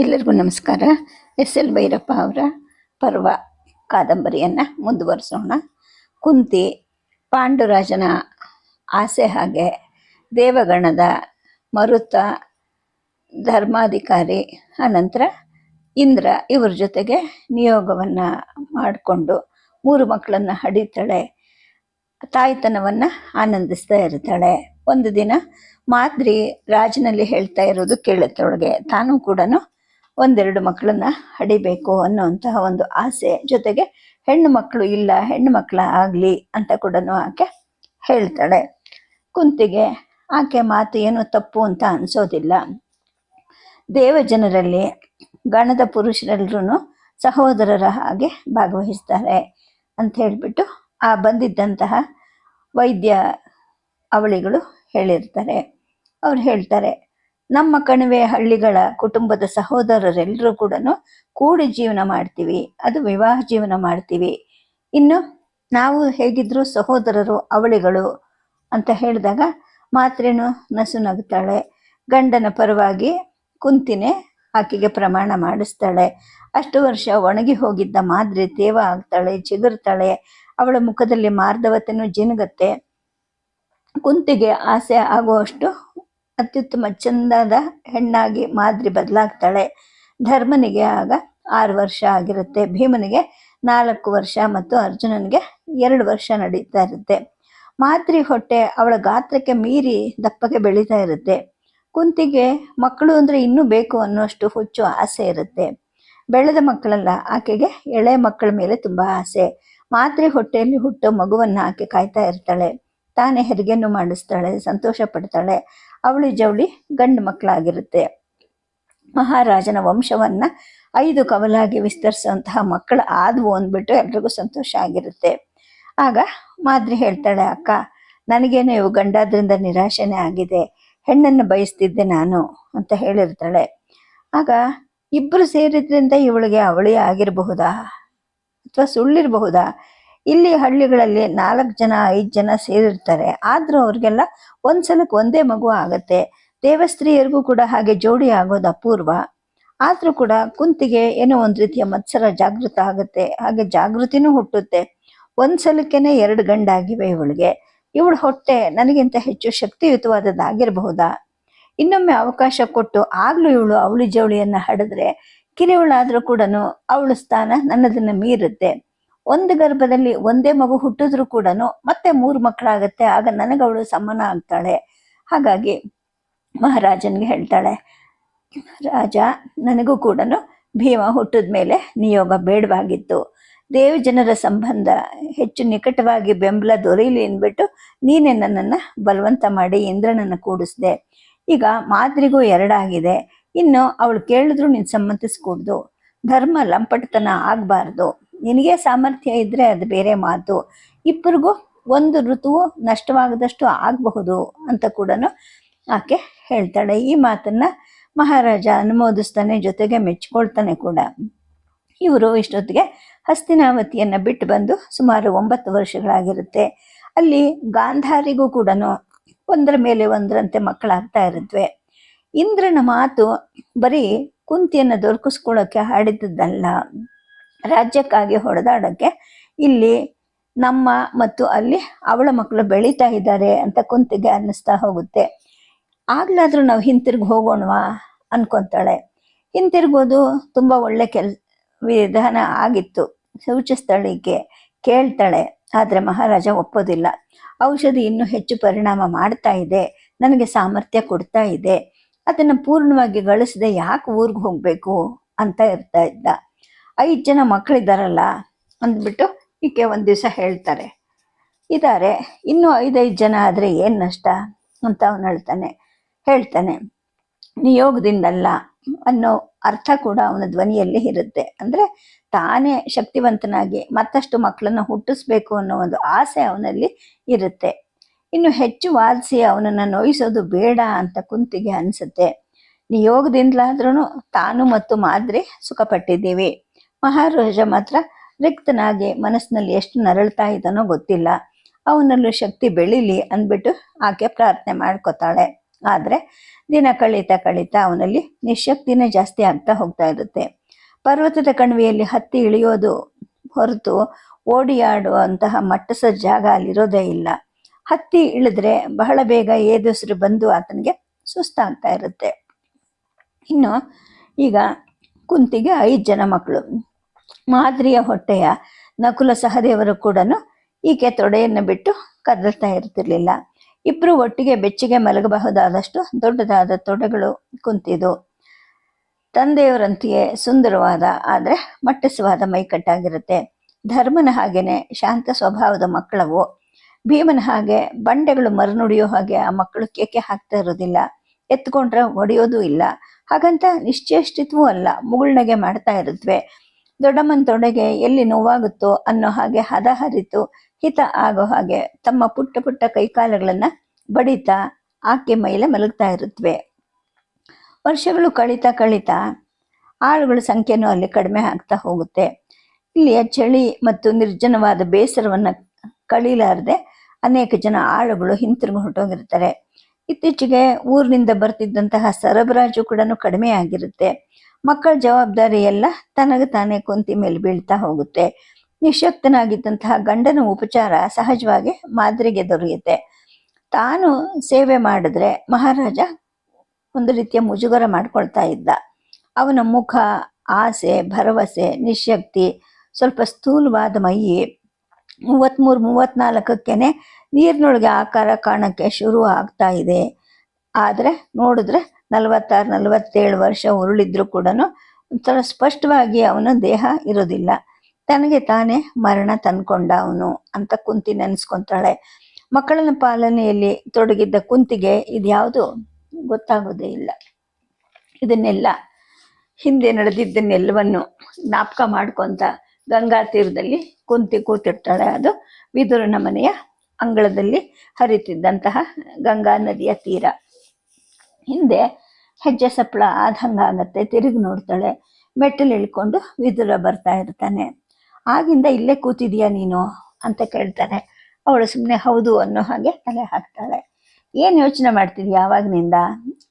ಎಲ್ಲರಿಗೂ ನಮಸ್ಕಾರ. S L Bhyrappa ಅವರ ಪರ್ವ ಕಾದಂಬರಿಯನ್ನು ಮುಂದುವರಿಸೋಣ. ಕುಂತಿ ಪಾಂಡುರಾಜನ ಆಸೆ ಹಾಗೆ ದೇವಗಣದ ಮರುತ ಧರ್ಮಾಧಿಕಾರಿ ಅನಂತರ ಇಂದ್ರ ಇವ್ರ ಜೊತೆಗೆ ನಿಯೋಗವನ್ನು ಮಾಡಿಕೊಂಡು ಮೂರು ಮಕ್ಕಳನ್ನು ಹಡಿತಾಳೆ. ತಾಯ್ತನವನ್ನು ಆನಂದಿಸ್ತಾ ಇರ್ತಾಳೆ. ಒಂದು ದಿನ ಮಾದ್ರಿ ರಾಜನಲ್ಲಿ ಹೇಳ್ತಾ ಇರೋದು ಕೇಳುತ್ತೊಳಗೆ. ತಾನು ಕೂಡ ಒಂದೆರಡು ಮಕ್ಕಳನ್ನ ಹಡಿಬೇಕು ಅನ್ನೋಂತಹ ಒಂದು ಆಸೆ. ಜೊತೆಗೆ ಹೆಣ್ಣು ಮಕ್ಕಳು ಇಲ್ಲ, ಹೆಣ್ಣು ಮಕ್ಕಳ ಆಗಲಿ ಅಂತ ಕೂಡ ಆಕೆ ಹೇಳ್ತಾಳೆ. ಕುಂತಿಗೆ ಆಕೆ ಮಾತು ಏನು ತಪ್ಪು ಅಂತ ಅನ್ಸೋದಿಲ್ಲ. ದೇವಜನರಲ್ಲಿ ಗಣದ ಪುರುಷರೆಲ್ಲರೂ ಸಹೋದರರ ಹಾಗೆ ಭಾಗವಹಿಸ್ತಾರೆ ಅಂತ ಹೇಳಿಬಿಟ್ಟು ಆ ಬಂದಿದ್ದಂತಹ ವೈದ್ಯ ಅವಳಿಗಳು ಹೇಳಿರ್ತಾರೆ. ಅವ್ರು ಹೇಳ್ತಾರೆ ನಮ್ಮ ಕಣಿವೆ ಹಳ್ಳಿಗಳ ಕುಟುಂಬದ ಸಹೋದರರೆಲ್ಲರೂ ಕೂಡ ಕೂಡಿ ಜೀವನ ಮಾಡ್ತೀವಿ. ಅದು ವಿವಾಹ ಜೀವನ ಮಾಡ್ತೀವಿ. ಇನ್ನು ನಾವು ಹೇಗಿದ್ರು ಸಹೋದರರು, ಅವಳಿಗಳು ಅಂತ ಹೇಳಿದಾಗ ಮಾತ್ರೇನು ನಸು ನಗ್ತಾಳೆ ಗಂಡನ ಪರವಾಗಿ ಕುಂತಿನೇ ಆಕೆಗೆ ಪ್ರಮಾಣ ಮಾಡಿಸ್ತಾಳೆ. ಅಷ್ಟು ವರ್ಷ ಒಣಗಿ ಹೋಗಿದ್ದ ಮಾದ್ರಿ ತೇವ ಆಗ್ತಾಳೆ, ಚಿಗುರ್ತಾಳೆ. ಅವಳ ಮುಖದಲ್ಲಿ ಮಾರ್ಧವತೆನೂ ಜಿನುಗತ್ತೆ. ಕುಂತಿಗೆ ಆಸೆ ಆಗುವಷ್ಟು ಅತ್ಯುತ್ತಮ ಚಂದದ ಹೆಣ್ಣಾಗಿ ಮಾದ್ರಿ ಬದಲಾಗ್ತಾಳೆ. ಧರ್ಮನಿಗೆ ಆಗ ಆರು ವರ್ಷ ಆಗಿರುತ್ತೆ. ಭೀಮನಿಗೆ ನಾಲ್ಕು ವರ್ಷ ಮತ್ತು ಅರ್ಜುನನಿಗೆ ಎರಡು ವರ್ಷ ನಡೀತಾ ಇರುತ್ತೆ. ಮಾದ್ರಿ ಹೊಟ್ಟೆ ಅವಳ ಗಾತ್ರಕ್ಕೆ ಮೀರಿ ದಪ್ಪಗೆ ಬೆಳೀತಾ ಇರುತ್ತೆ. ಕುಂತಿಗೆ ಮಕ್ಕಳು ಅಂದರೆ ಇನ್ನೂ ಬೇಕು ಅನ್ನೋಷ್ಟು ಹುಚ್ಚು ಆಸೆ ಇರುತ್ತೆ. ಬೆಳೆದ ಮಕ್ಕಳಲ್ಲ, ಆಕೆಗೆ ಎಳೆ ಮಕ್ಕಳ ಮೇಲೆ ತುಂಬ ಆಸೆ. ಮಾತ್ರೆ ಹೊಟ್ಟೆಯಲ್ಲಿ ಹುಟ್ಟೋ ಮಗುವನ್ನು ಆಕೆ ಕಾಯ್ತಾ ಇರ್ತಾಳೆ. ತಾನೇ ಹೆರಿಗೆಯನ್ನು ಮಾಡಿಸ್ತಾಳೆ, ಸಂತೋಷ ಪಡ್ತಾಳೆ. ಅವಳಿ ಜವಳಿ ಗಂಡು ಮಕ್ಕಳಾಗಿರುತ್ತೆ. ಮಹಾರಾಜನ ವಂಶವನ್ನ ಐದು ಕವಲಾಗಿ ವಿಸ್ತರಿಸುವಂತಹ ಮಕ್ಕಳು ಆದವು ಅಂದ್ಬಿಟ್ಟು ಎಲ್ರಿಗೂ ಸಂತೋಷ ಆಗಿರುತ್ತೆ. ಆಗ ಮಾದ್ರಿ ಹೇಳ್ತಾಳೆ, ಅಕ್ಕ, ನನಗೇನು ಇವು ಗಂಡಾದ್ರಿಂದ ನಿರಾಶೆನೇ ಆಗಿದೆ. ಹೆಣ್ಣನ್ನು ಬಯಸ್ತಿದ್ದೆ ನಾನು, ಅಂತ ಹೇಳಿರ್ತಾಳೆ. ಆಗ ಇಬ್ಬರು ಸೇರಿದ್ರಿಂದ ಇವಳಿಗೆ ಅವಳಿ ಆಗಿರಬಹುದಾ? ಅಥವಾ ಸುಳ್ಳಿರಬಹುದಾ? ಇಲ್ಲಿ ಹಳ್ಳಿಗಳಲ್ಲಿ ನಾಲ್ಕು ಜನ, ಐದು ಜನ ಸೇರಿರ್ತಾರೆ. ಆದರೂ ಅವ್ರಿಗೆಲ್ಲ ಒಂದ್ಸಲಕ್ಕೆ ಒಂದೇ ಮಗು ಆಗತ್ತೆ. ದೇವಸ್ತ್ರೀಯರಿಗೂ ಕೂಡ ಹಾಗೆ ಜೋಡಿ ಆಗೋದು ಅಪೂರ್ವ. ಆದರೂ ಕೂಡ ಕುಂತಿಗೆ ಏನೋ ಒಂದು ರೀತಿಯ ಮತ್ಸರ ಜಾಗೃತ ಆಗುತ್ತೆ. ಹಾಗೆ ಜಾಗೃತಿನೂ ಹುಟ್ಟುತ್ತೆ. ಒಂದ್ಸಲಕ್ಕೇನೆ ಎರಡು ಗಂಡಾಗಿವೆ ಇವಳಿಗೆ. ಇವಳು ಹೊಟ್ಟೆ ನನಗಿಂತ ಹೆಚ್ಚು ಶಕ್ತಿಯುತವಾದದ್ದಾಗಿರಬಹುದಾ? ಇನ್ನೊಮ್ಮೆ ಅವಕಾಶ ಕೊಟ್ಟು ಆಗ್ಲೂ ಇವಳು ಅವಳಿ ಜವಳಿಯನ್ನ ಹಡಿದ್ರೆ ಕಿರಿಯವಳಾದ್ರೂ ಕೂಡ ಅವಳ ಸ್ಥಾನ ನನ್ನದನ್ನ ಮೀರುತ್ತೆ. ಒಂದು ಗರ್ಭದಲ್ಲಿ ಒಂದೇ ಮಗು ಹುಟ್ಟಿದ್ರು ಕೂಡ ಮತ್ತೆ ಮೂರು ಮಕ್ಕಳಾಗತ್ತೆ, ಆಗ ನನಗವಳು ಸಮಾನ ಆಗ್ತಾಳೆ. ಹಾಗಾಗಿ ಮಹಾರಾಜನ್ಗೆ ಹೇಳ್ತಾಳೆ, ರಾಜ, ನನಗೂ ಕೂಡ ಭೀಮ ಹುಟ್ಟಿದ ಮೇಲೆ ನಿಯೋಗ ಬೇಡವಾಗಿತ್ತು. ದೇವಜನರ ಸಂಬಂಧ ಹೆಚ್ಚು ನಿಕಟವಾಗಿ ಬೆಂಬಲ ದೊರೆಯಲಿ ಅಂದ್ಬಿಟ್ಟು ನೀನೇ ನನ್ನನ್ನು ಬಲವಂತ ಮಾಡಿ ಇಂದ್ರನನ್ನು ಕೂಡಿಸ್ದೆ. ಈಗ ಮಾದರಿಗೂ ಎರಡಾಗಿದೆ. ಇನ್ನು ಅವಳು ಕೇಳಿದ್ರು ನೀನು ಸಮ್ಮತಿಸ್ಕೂಡ್ದು ಧರ್ಮ ಲಂಪಟತನ ಆಗಬಾರ್ದು. ನಿನಗೆ ಸಾಮರ್ಥ್ಯ ಇದ್ದರೆ ಅದು ಬೇರೆ ಮಾತು. ಇಬ್ಬರಿಗೂ ಒಂದು ಋತುವು ನಷ್ಟವಾಗದಷ್ಟು ಆಗಬಹುದು ಅಂತ ಕೂಡ ಆಕೆ ಹೇಳ್ತಾಳೆ. ಈ ಮಾತನ್ನು ಮಹಾರಾಜ ಅನುಮೋದಿಸ್ತಾನೆ, ಜೊತೆಗೆ ಮೆಚ್ಕೊಳ್ತಾನೆ ಕೂಡ. ಇವರು ಇಷ್ಟೊತ್ತಿಗೆ ಹಸ್ತಿನಾವತಿಯನ್ನು ಬಿಟ್ಟು ಬಂದು ಸುಮಾರು ಒಂಬತ್ತು ವರ್ಷಗಳಾಗಿರುತ್ತೆ. ಅಲ್ಲಿ ಗಾಂಧಾರಿಗೂ ಕೂಡ ಒಂದರ ಮೇಲೆ ಒಂದರಂತೆ ಮಕ್ಕಳಾಗ್ತಾ ಇರುತ್ತವೆ ಇಂದ್ರನ ಮಾತು ಬರೀ ಕುಂತಿಯನ್ನು ದೊರಕಿಸ್ಕೊಳ್ಳೋಕ್ಕೆ ಹಾಡಿದ್ದಲ್ಲ ರಾಜ್ಯಕ್ಕಾಗಿ ಹೊಡೆದಾಡೋಕ್ಕೆ ಇಲ್ಲಿ ನಮ್ಮ ಮತ್ತು ಅಲ್ಲಿ ಅವಳ ಮಕ್ಕಳು ಬೆಳೀತಾ ಇದ್ದಾರೆ ಅಂತ ಕುಂತಿಗೆ ಅನ್ನಿಸ್ತಾ ಹೋಗುತ್ತೆ. ಆಗ್ಲಾದ್ರೂ ನಾವು ಹಿಂತಿರುಗಿ ಹೋಗೋಣವಾ ಅನ್ಕೊಂತಾಳೆ. ಹಿಂತಿರ್ಬೋದು ತುಂಬ ಒಳ್ಳೆ ಕೆಲ್, ವಿಧಾನ ಆಗಿತ್ತು. ಸೂಚಿಸ್ತಾಳಿಗೆ ಕೇಳ್ತಾಳೆ, ಆದರೆ ಮಹಾರಾಜ ಒಪ್ಪೋದಿಲ್ಲ. ಔಷಧಿ ಇನ್ನೂ ಹೆಚ್ಚು ಪರಿಣಾಮ ಮಾಡ್ತಾ ಇದೆ, ನನಗೆ ಸಾಮರ್ಥ್ಯ ಕೊಡ್ತಾ ಇದೆ, ಅದನ್ನು ಪೂರ್ಣವಾಗಿ ಗಳಿಸದೆ ಯಾಕೆ ಊರಿಗೆ ಹೋಗಬೇಕು ಅಂತ ಇರ್ತಾ ಇದ್ದ. ಐದು ಜನ ಮಕ್ಕಳಿದ್ದಾರಲ್ಲ ಅಂದ್ಬಿಟ್ಟು ಈಕೆ ಒಂದು ದಿವಸ ಹೇಳ್ತಾರೆ. ಇದ್ದಾರೆ ಇನ್ನೂ ಐದೈದು ಜನ ಆದರೆ ಏನು ನಷ್ಟ ಅಂತ ಅವನು ಹೇಳ್ತಾನೆ ಹೇಳ್ತಾನೆ, ನಿಯೋಗದಿಂದಲ್ಲ ಅನ್ನೋ ಅರ್ಥ ಕೂಡ ಅವನ ಧ್ವನಿಯಲ್ಲಿ ಇರುತ್ತೆ. ಅಂದರೆ ತಾನೇ ಶಕ್ತಿವಂತನಾಗಿ ಮತ್ತಷ್ಟು ಮಕ್ಕಳನ್ನು ಹುಟ್ಟಿಸ್ಬೇಕು ಅನ್ನೋ ಒಂದು ಆಸೆ ಅವನಲ್ಲಿ ಇರುತ್ತೆ. ಇನ್ನು ಹೆಚ್ಚು ವಾದಿಸಿ ಅವನನ್ನು ನೋಯಿಸೋದು ಬೇಡ ಅಂತ ಕುಂತಿಗೆ ಅನಿಸುತ್ತೆ. ನಿಯೋಗದಿಂದಲಾದ್ರೂ ತಾನು ಮತ್ತು ಮಾದರಿ ಸುಖಪಟ್ಟಿದ್ದೀವಿ. ಮಹಾರಾಜ ಮಾತ್ರ ರಿಕ್ತನಾಗಿ ಮನಸ್ಸಿನಲ್ಲಿ ಎಷ್ಟು ನರಳ್ತಾ ಇದ್ದಾನೋ ಗೊತ್ತಿಲ್ಲ. ಅವನಲ್ಲೂ ಶಕ್ತಿ ಬೆಳೀಲಿ ಅಂದ್ಬಿಟ್ಟು ಆಕೆ ಪ್ರಾರ್ಥನೆ ಮಾಡ್ಕೋತಾಳೆ. ಆದರೆ ದಿನ ಕಳೀತಾ ಕಳೀತಾ ಅವನಲ್ಲಿ ನಿಶಕ್ತಿನೇ ಜಾಸ್ತಿ ಆಗ್ತಾ ಹೋಗ್ತಾ ಇರುತ್ತೆ. ಪರ್ವತದ ಕಣಿವೆಯಲ್ಲಿ ಹತ್ತಿ ಇಳಿಯೋದು ಹೊರತು ಓಡಿಯಾಡುವಂತಹ ಮಟ್ಟಸ ಜಾಗ ಅಲ್ಲಿರೋದೇ ಇಲ್ಲ. ಹತ್ತಿ ಇಳಿದ್ರೆ ಬಹಳ ಬೇಗ ಏದುಸಿರು ಬಂದು ಆತನಿಗೆ ಸುಸ್ತಾಗ್ತಾ ಇರುತ್ತೆ. ಇನ್ನು ಈಗ ಕುಂತಿಗೆ ಐದು ಜನ ಮಕ್ಕಳು. ಮಾದ್ರಿಯ ಹೊಟ್ಟೆಯ ನಕುಲ ಸಹದೇವರು ಕೂಡ ಈಕೆ ತೊಡೆಯನ್ನು ಬಿಟ್ಟು ಕದಲ್ತಾ ಇರ್ತಿರ್ಲಿಲ್ಲ ಇಬ್ರು ಒಟ್ಟಿಗೆ ಬೆಚ್ಚಿಗೆ ಮಲಗಬಹುದಾದಷ್ಟು ದೊಡ್ಡದಾದ ತೊಡೆಗಳು ಕುಂತಿದ್ದು ತಂದೆಯವರಂತೆಯೇ ಸುಂದರವಾದ, ಆದರೆ ಮಟ್ಟಸವಾದ ಮೈಕಟ್ಟಾಗಿರುತ್ತೆ. ಧರ್ಮನ ಹಾಗೇನೆ ಶಾಂತ ಸ್ವಭಾವದ ಮಕ್ಕಳವು. ಭೀಮನ ಹಾಗೆ ಬಂಡೆಗಳು ಮರುನುಡಿಯೋ ಹಾಗೆ ಆ ಮಕ್ಕಳು ಕೇಕೆ ಹಾಕ್ತಾ ಇರೋದಿಲ್ಲ ಎತ್ಕೊಂಡ್ರೆ ಒಡೆಯೋದು ಇಲ್ಲ. ಹಾಗಂತ ನಿಶ್ಚೇಷ್ಟಿತ್ವೂ ಅಲ್ಲ. ಮುಗುಳ್ನಗೆ ಮಾಡ್ತಾ ಇರುತ್ತವೆ ದೊಡ್ಡಮ್ಮನ ತೊಡೆಗೆ ಎಲ್ಲಿ ನೋವಾಗುತ್ತೋ ಅನ್ನೋ ಹಾಗೆ ಹದ ಹರಿತು ಹಿತ ಆಗೋ ಹಾಗೆ ತಮ್ಮ ಪುಟ್ಟ ಪುಟ್ಟ ಕೈಕಾಲುಗಳನ್ನ ಬಡಿತಾ ಆಕೆ ಮೇಲೆ ಮಲಗ್ತಾ ಇರುತ್ತವೆ ವರ್ಷಗಳು ಕಳೀತಾ ಕಳೀತಾ ಆಳುಗಳ ಸಂಖ್ಯೆನೂ ಅಲ್ಲಿ ಕಡಿಮೆ ಆಗ್ತಾ ಹೋಗುತ್ತೆ. ಇಲ್ಲಿಯ ಚಳಿ ಮತ್ತು ನಿರ್ಜನವಾದ ಬೇಸರವನ್ನ ಕಳೀಲಾರದೆ ಅನೇಕ ಜನ ಆಳುಗಳು ಹಿಂತಿರುಗಿ ಹೊರಟೋಗಿರ್ತಾರೆ ಇತ್ತೀಚೆಗೆ ಊರಿನಿಂದ ಬರ್ತಿದ್ದಂತಹ ಸರಬರಾಜು ಕೂಡ ಕಡಿಮೆ ಆಗಿರುತ್ತೆ ಮಕ್ಕಳ ಜವಾಬ್ದಾರಿ ಎಲ್ಲ ತನಗೆ ತಾನೇ ಕುಂತಿ ಮೇಲೆ ಬೀಳ್ತಾ ಹೋಗುತ್ತೆ. ನಿಶಕ್ತನಾಗಿದ್ದಂತಹ ಗಂಡನ ಉಪಚಾರ ಸಹಜವಾಗಿ ಮಾದರಿಗೆ ದೊರೆಯುತ್ತೆ. ತಾನು ಸೇವೆ ಮಾಡಿದ್ರೆ ಮಹಾರಾಜ ಒಂದು ರೀತಿಯ ಮುಜುಗರ ಮಾಡ್ಕೊಳ್ತಾ ಇದ್ದ. ಅವನ ಮುಖ, ಆಸೆ, ಭರವಸೆ, ನಿಶಕ್ತಿ, ಸ್ವಲ್ಪ ಸ್ಥೂಲವಾದ ಮೈ ಮೂವತ್ತ್ಮೂರು ಮೂವತ್ತ್ನಾಲ್ಕಕ್ಕೇನೆ ನೀರಿನೊಳಗೆ ಆಕಾರ ಕಾಣಕ್ಕೆ ಶುರು ಆಗ್ತಾ ಇದೆ. ಆದರೆ ನೋಡಿದ್ರೆ ನಲವತ್ತಾರು, ನಲವತ್ತೇಳು ವರ್ಷ ಉರುಳಿದ್ರೂ ಕೂಡ ಒಂಥರ ಸ್ಪಷ್ಟವಾಗಿ ಅವನ ದೇಹ ಇರೋದಿಲ್ಲ ತನಗೆ ತಾನೇ ಮರಣ ತಂದ್ಕೊಂಡ ಅವನು ಅಂತ ಕುಂತಿ ನೆನೆಸ್ಕೊಂತಾಳೆ. ಮಕ್ಕಳನ್ನ ಪಾಲನೆಯಲ್ಲಿ ತೊಡಗಿದ್ದ ಕುಂತಿಗೆ ಇದ್ಯಾವುದು ಗೊತ್ತಾಗೋದೇ ಇಲ್ಲ. ಇದನ್ನೆಲ್ಲ ಹಿಂದೆ ನಡೆದಿದ್ದನ್ನೆಲ್ಲವನ್ನು ಜ್ಞಾಪಕ ಮಾಡ್ಕೊಂತ ಗಂಗಾ ತೀರದಲ್ಲಿ ಕುಂತಿ ಕೂತಿರ್ತಾಳೆ. ಅದು ವಿದುರನ ಮನೆಯ ಅಂಗಳದಲ್ಲಿ ಹರಿತಿದ್ದಂತಹ ಗಂಗಾ ನದಿಯ ತೀರ. ಹಿಂದೆ ಹೆಜ್ಜೆ ಸಪ್ಪಳ ಆದಂಗಾಗತ್ತೆ ತಿರುಗಿ ನೋಡ್ತಾಳೆ. ಮೆಟ್ಟಲು ಇಳ್ಕೊಂಡು ವಿದುರ ಬರ್ತಾ ಇರ್ತಾನೆ. ಆಗಿಂದ ಇಲ್ಲೇ ಕೂತಿದೀಯ ನೀನು? ಅಂತ ಕೇಳ್ತಾನೆ. ಅವಳು ಸುಮ್ಮನೆ ಹೌದು ಅನ್ನೋ ಹಾಗೆ ತಲೆ ಹಾಕ್ತಾಳೆ. ಏನು ಯೋಚನೆ ಮಾಡ್ತಿದ್ಯಾ ಯಾವಾಗ್ನಿಂದ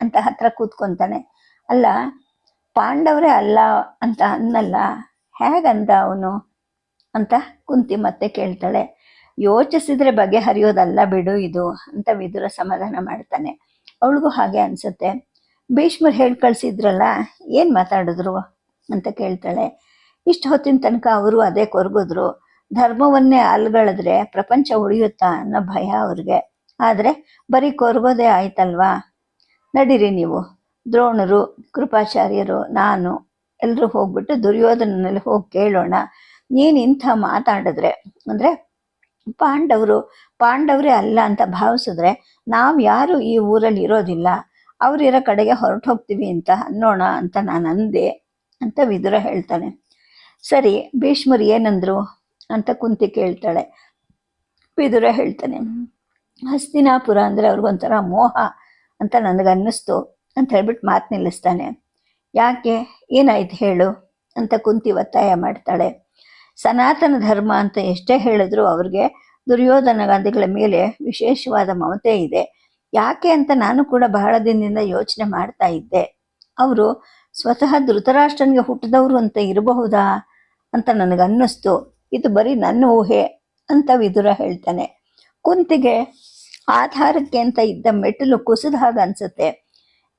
ಅಂತ ಹತ್ರ ಕೂತ್ಕೊಂತಾನೆ. ಅಲ್ಲ, ಪಾಂಡವರೇ ಅಲ್ಲ ಅಂತ ಅನ್ನಲ್ಲ. ಹೇಗಂದ ಅವನು? ಅಂತ ಕುಂತಿ ಮತ್ತೆ ಕೇಳ್ತಾಳೆ. ಯೋಚಿಸಿದ್ರೆ ಬಗೆಹರಿಯೋದಲ್ಲ ಬಿಡು ಇದು, ಅಂತ ವಿದುರ ಸಮಾಧಾನ ಮಾಡ್ತಾನೆ. ಅವಳಿಗೂ ಹಾಗೆ ಅನ್ಸುತ್ತೆ. ಭೀಷ್ಮರು ಹೇಳಿ ಕಳ್ಸಿದ್ರಲ್ಲ, ಏನು ಮಾತಾಡಿದ್ರು ಅಂತ ಕೇಳ್ತಾಳೆ. ಇಷ್ಟು ಹೊತ್ತಿನ ತನಕ ಅವರು ಅದೇ ಕೊರಗಿದ್ರು. ಧರ್ಮವನ್ನೇ ಅಲ್ಗಳಿದ್ರೆ ಪ್ರಪಂಚ ಉಳಿಯುತ್ತಾ ಅನ್ನೋ ಭಯ ಅವ್ರಿಗೆ. ಆದರೆ ಬರೀ ಕೊರಗೋದೇ ಆಯ್ತಲ್ವಾ? ನಡೀರಿ ನೀವು. ದ್ರೋಣರು, ಕೃಪಾಚಾರ್ಯರು, ನಾನು ಎಲ್ಲರೂ ಹೋಗ್ಬಿಟ್ಟು ದುರ್ಯೋಧನಲ್ಲಿ ಹೋಗಿ ಕೇಳೋಣ. ನೀನು ಇಂಥ ಮಾತಾಡಿದ್ರೆ, ಅಂದರೆ ಪಾಂಡವರು, ಪಾಂಡವರೇ ಅಲ್ಲ ಅಂತ ಭಾವಿಸಿದ್ರೆ ನಾವು ಯಾರು ಈ ಊರಲ್ಲಿ ಇರೋದಿಲ್ಲ. ಅವರಿರೋ ಕಡೆಗೆ ಹೊರಟು ಹೋಗ್ತೀವಿ ಅಂತ ಅನ್ನೋಣ ಅಂತ ನಾನು ಅಂದೆ ಅಂತ ವಿದುರ ಹೇಳ್ತಾನೆ. ಸರಿ, ಭೀಷ್ಮರು ಏನಂದ್ರು ಅಂತ ಕುಂತಿ ಕೇಳ್ತಾಳೆ. ವಿದುರ ಹೇಳ್ತಾನೆ, ಹಸ್ತಿನಾಪುರ ಅಂದರೆ ಅವ್ರಿಗೊಂಥರ ಮೋಹ ಅಂತ ನನಗೆ ಅನ್ನಿಸ್ತು ಅಂತ ಹೇಳ್ಬಿಟ್ಟು ಮಾತು ನಿಲ್ಲಿಸ್ತಾನೆ. ಯಾಕೆ, ಏನಾಯ್ತು ಹೇಳು ಅಂತ ಕುಂತಿ ಒತ್ತಾಯ ಮಾಡ್ತಾಳೆ. ಸನಾತನ ಧರ್ಮ ಅಂತ ಎಷ್ಟೇ ಹೇಳಿದ್ರು ಅವ್ರಿಗೆ ದುರ್ಯೋಧನ ಗಾಂಧಿಗಳ ಮೇಲೆ ವಿಶೇಷವಾದ ಮಮತೆ ಇದೆ. ಯಾಕೆ ಅಂತ ನಾನು ಕೂಡ ಬಹಳ ದಿನದಿಂದ ಯೋಚನೆ ಮಾಡ್ತಾ ಇದ್ದೆ. ಅವರು ಸ್ವತಃ ಧೃತರಾಷ್ಟ್ರನಿಗೆ ಹುಟ್ಟಿದವರು ಅಂತ ಇರಬಹುದಾ ಅಂತ ನನಗನ್ನಿಸ್ತು. ಇದು ಬರೀ ನನ್ನ ಊಹೆ ಅಂತ ವಿದುರ ಹೇಳ್ತಾನೆ. ಕುಂತಿಗೆ ಆಧಾರಕ್ಕೆ ಅಂತ ಇದ್ದ ಮೆಟ್ಟಲು ಕುಸಿದ ಹಾಗೆ ಅನ್ಸುತ್ತೆ.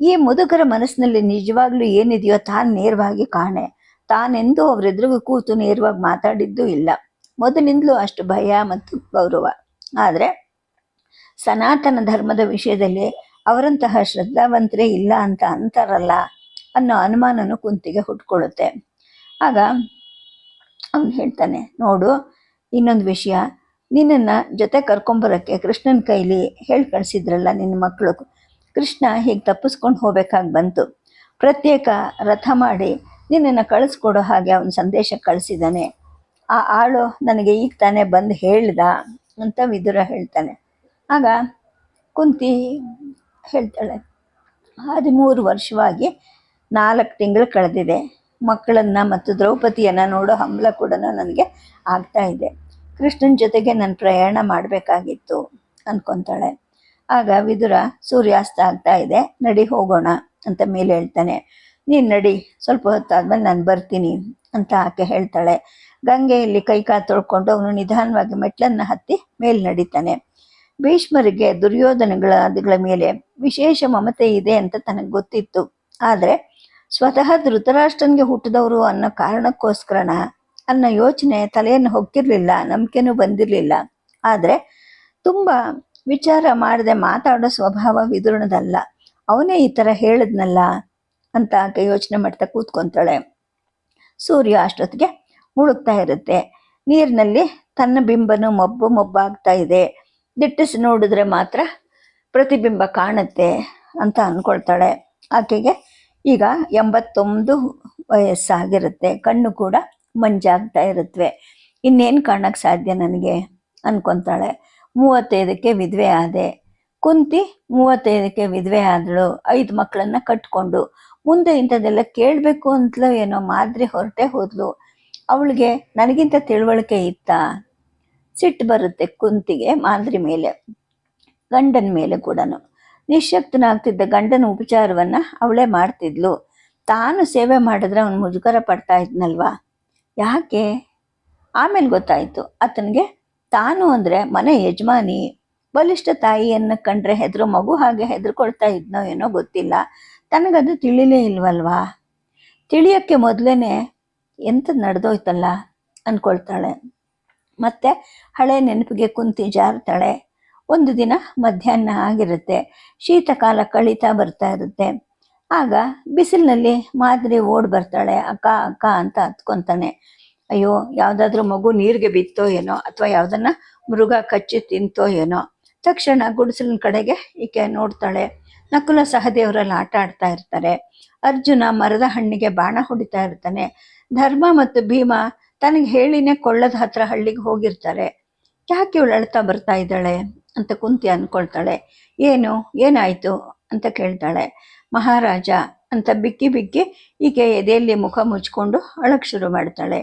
ಈ ಮುದುಕರ ಮನಸ್ಸಿನಲ್ಲಿ ನಿಜವಾಗ್ಲೂ ಏನಿದೆಯೋ ತಾನು ನೇರವಾಗಿ ಕಾಣೆ. ತಾನೆಂದೂ ಅವರೆದುರಿಗೂ ಕೂತು ನೇರವಾಗಿ ಮಾತಾಡಿದ್ದೂ ಇಲ್ಲ. ಮೊದಲಿಂದಲೂ ಅಷ್ಟು ಭಯ ಮತ್ತು ಗೌರವ. ಆದರೆ ಸನಾತನ ಧರ್ಮದ ವಿಷಯದಲ್ಲಿ ಅವರಂತಹ ಶ್ರದ್ಧಾವಂತರೇ ಇಲ್ಲ ಅಂತ ಅಂತಾರಲ್ಲ ಅನ್ನೋ ಅನುಮಾನನು ಕುಂತಿಗೆ ಹುಟ್ಕೊಳ್ಳುತ್ತೆ. ಆಗ ಅವನು ಹೇಳ್ತಾನೆ, ನೋಡು, ಇನ್ನೊಂದು ವಿಷಯ. ನಿನ್ನನ್ನು ಜೊತೆ ಕರ್ಕೊಂಬರೋಕ್ಕೆ ಕೃಷ್ಣನ ಕೈಲಿ ಹೇಳಿ ಕಳಿಸಿದ್ರಲ್ಲ ನಿನ್ನ ಮಕ್ಕಳು. ಕೃಷ್ಣ ಹೀಗೆ ತಪ್ಪಿಸ್ಕೊಂಡು ಹೋಗ್ಬೇಕಾಗಿ ಬಂತು. ಪ್ರತ್ಯೇಕ ರಥ ಮಾಡಿ ನಿನ್ನನ್ನು ಕಳಿಸ್ಕೊಡೋ ಹಾಗೆ ಅವನ ಸಂದೇಶ ಕಳಿಸಿದ್ದಾನೆ ಆ ಆಳು ನನಗೆ ಈಗ ತಾನೇ ಬಂದು ಹೇಳ್ದ, ಅಂತ ವಿದುರ ಹೇಳ್ತಾನೆ. ಆಗ ಕುಂತಿ ಹೇಳ್ತಾಳೆ, ಹದಿಮೂರು ವರ್ಷವಾಗಿ ನಾಲ್ಕು ತಿಂಗಳು ಕಳೆದಿದೆ. ಮಕ್ಕಳನ್ನು ಮತ್ತು ದ್ರೌಪದಿಯನ್ನು ನೋಡೋ ಹಂಬಲ ಕೂಡ ನನಗೆ ಆಗ್ತಾ ಇದೆ. ಕೃಷ್ಣನ ಜೊತೆಗೆ ನಾನು ಪ್ರಯಾಣ ಮಾಡಬೇಕಾಗಿತ್ತು ಅಂದ್ಕೊತಾಳೆ ಆಗ ವಿದುರ, ಸೂರ್ಯಾಸ್ತ ಆಗ್ತಾ ಇದೆ, ನಡಿ ಹೋಗೋಣ ಅಂತ ಮೇಲೆ ಹೇಳ್ತಾನೆ. ನೀನು ನಡಿ, ಸ್ವಲ್ಪ ಹೊತ್ತಾದ್ಮೇಲೆ ನಾನು ಬರ್ತೀನಿ ಅಂತ ಆಕೆ ಹೇಳ್ತಾಳೆ. ಗಂಗೆಯಲ್ಲಿ ಕೈ ಕಾ ತೊಳ್ಕೊಂಡು ಅವನು ನಿಧಾನವಾಗಿ ಮೆಟ್ಲನ್ನು ಹತ್ತಿ ಮೇಲೆ ನಡೀತಾನೆ. ಭೀಷ್ಮರಿಗೆ ದುರ್ಯೋಧನಗಳಾದಿಗಳ ಮೇಲೆ ವಿಶೇಷ ಮಮತೆ ಇದೆ ಅಂತ ತನಗೆ ಗೊತ್ತಿತ್ತು. ಆದರೆ ಸ್ವತಃ ಧೃತರಾಷ್ಟ್ರನ್ಗೆ ಹುಟ್ಟಿದವರು ಅನ್ನೋ ಕಾರಣಕ್ಕೋಸ್ಕರನ ಅನ್ನೋ ಯೋಚನೆ ತಲೆಯನ್ನು ಹೊಕ್ಕಿರಲಿಲ್ಲ, ನಂಬಿಕೆನೂ ಬಂದಿರಲಿಲ್ಲ. ಆದರೆ ತುಂಬ ವಿಚಾರ ಮಾಡದೆ ಮಾತಾಡೋ ಸ್ವಭಾವ ವಿದುರಣದಲ್ಲ ಅವನೇ ಈ ಥರ ಹೇಳಿದ್ನಲ್ಲ ಅಂತ ಆಕೆ ಯೋಚನೆ ಮಾಡ್ತಾ ಕೂತ್ಕೊಂತಾಳೆ. ಸೂರ್ಯ ಅಷ್ಟೊತ್ತಿಗೆ ಮುಳುಗ್ತಾ ಇರುತ್ತೆ. ನೀರಿನಲ್ಲಿ ತನ್ನ ಬಿಂಬನು ಮಬ್ಬು ಮಬ್ಬಾಗ್ತಾ ಇದೆ. ದಿಟ್ಟಿಸಿ ನೋಡಿದ್ರೆ ಮಾತ್ರ ಪ್ರತಿಬಿಂಬ ಕಾಣುತ್ತೆ ಅಂತ ಅಂದ್ಕೊಳ್ತಾಳೆ ಆಕೆಗೆ ಈಗ ಎಂಬತ್ತೊಂದು ವಯಸ್ಸಾಗಿರುತ್ತೆ. ಕಣ್ಣು ಕೂಡ ಮಂಜಾಗ್ತಾ ಇರುತ್ತವೆ ಇನ್ನೇನು ಕಾಣಕ್ಕೆ ಸಾಧ್ಯ ನನಗೆ? ಅನ್ಕೊಂತಾಳೆ. ಮೂವತ್ತೈದಕ್ಕೆ ವಿಧವೆ ಆದೆ. ಕುಂತಿ ಮೂವತ್ತೈದಕ್ಕೆ ವಿಧವೆ ಆದಳು. ಐದು ಮಕ್ಕಳನ್ನ ಕಟ್ಕೊಂಡು. ಮುಂದೆ ಇಂಥದ್ದೆಲ್ಲ ಕೇಳಬೇಕು ಅಂತಲೂ ಏನೋ ಮಾದರಿ ಹೊರಟೆ ಹೋದ್ಲು. ಅವಳಿಗೆ ನನಗಿಂತ ತಿಳುವಳಿಕೆ ಇತ್ತ? ಸಿಟ್ಟು ಬರುತ್ತೆ ಕುಂತಿಗೆ, ಮಾದರಿ ಮೇಲೆ, ಗಂಡನ ಮೇಲೆ ಕೂಡ ನಿಶಕ್ತನಾಗ್ತಿದ್ದ ಗಂಡನ ಉಪಚಾರವನ್ನ ಅವಳೇ ಮಾಡ್ತಿದ್ಲು. ತಾನು ಸೇವೆ ಮಾಡಿದ್ರೆ ಅವನು ಮುಜುಗರ ಪಡ್ತಾ ಇದ್ನಲ್ವಾ? ಯಾಕೆ? ಆಮೇಲೆ ಗೊತ್ತಾಯಿತು. ಆತನಿಗೆ ತಾನು ಅಂದ್ರೆ ಮನೆ ಯಜಮಾನಿ, ಬಲಿಷ್ಠ ತಾಯಿಯನ್ನು ಕಂಡ್ರೆ ಹೆದರು ಮಗು ಹಾಗೆ ಹೆದರ್ಕೊಳ್ತಾ ಇದ್ನೋ ಏನೋ ಗೊತ್ತಿಲ್ಲ. ತನಗದು ತಿಳಿಲೇ ಇಲ್ವಲ್ವಾ? ತಿಳಿಯೋಕ್ಕೆ ಮೊದಲೇ ಎಂಥದ್ದು ನಡೆದೋಯ್ತಲ್ಲ ಅನ್ಕೊಳ್ತಾಳೆ. ಮತ್ತೆ ಹಳೆ ನೆನಪಿಗೆ ಕುಂತಿ ಜಾರ್ತಾಳೆ ಒಂದು ದಿನ ಮಧ್ಯಾಹ್ನ ಆಗಿರುತ್ತೆ. ಶೀತಕಾಲ ಕಳೀತಾ ಬರ್ತಾ ಇರುತ್ತೆ. ಆಗ ಬಿಸಿಲಿನಲ್ಲಿ ಮಾದರಿ ಓಡ್ ಬರ್ತಾಳೆ. ಅಕ್ಕ ಅಕ್ಕ ಅಂತ ಹತ್ಕೊಂತಾನೆ. ಅಯ್ಯೋ, ಯಾವುದಾದ್ರೂ ಮಗು ನೀರಿಗೆ ಬಿತ್ತೋ ಏನೋ ಅಥವಾ ಯಾವುದನ್ನ ಮೃಗ ಕಚ್ಚಿ ತಿಂತೋ ಏನೋ. ತಕ್ಷಣ ಗುಡಿಸಲಿನ ಕಡೆಗೆ ಈಕೆ ನೋಡ್ತಾಳೆ. ನಕುಲ ಸಹದೇವರಲ್ಲಿ ಆಟ ಆಡ್ತಾ ಇರ್ತಾರೆ. ಅರ್ಜುನ ಮರದ ಹಣ್ಣಿಗೆ ಬಾಣ ಹೊಡಿತಾ ಇರ್ತಾನೆ. ಧರ್ಮ ಮತ್ತು ಭೀಮ ತನಗೆ ಹೇಳಿನೇ ಕೊಳ್ಳದ ಹತ್ರ ಹಳ್ಳಿಗೆ ಹೋಗಿರ್ತಾರೆ. ಯಾಕೆ ಇವಳು ಅಳ್ತಾ ಬರ್ತಾ ಇದ್ದಾಳೆ ಅಂತ ಕುಂತಿ ಅನ್ಕೊಳ್ತಾಳೆ. ಏನು, ಏನಾಯ್ತು ಅಂತ ಕೇಳ್ತಾಳೆ. ಮಹಾರಾಜ ಅಂತ ಬಿಕ್ಕಿ ಬಿಕ್ಕಿ ಈಕೆ ಎದೆಯಲ್ಲಿ ಮುಖ ಮುಚ್ಕೊಂಡು ಅಳಕ್ಕೆ ಶುರು ಮಾಡ್ತಾಳೆ.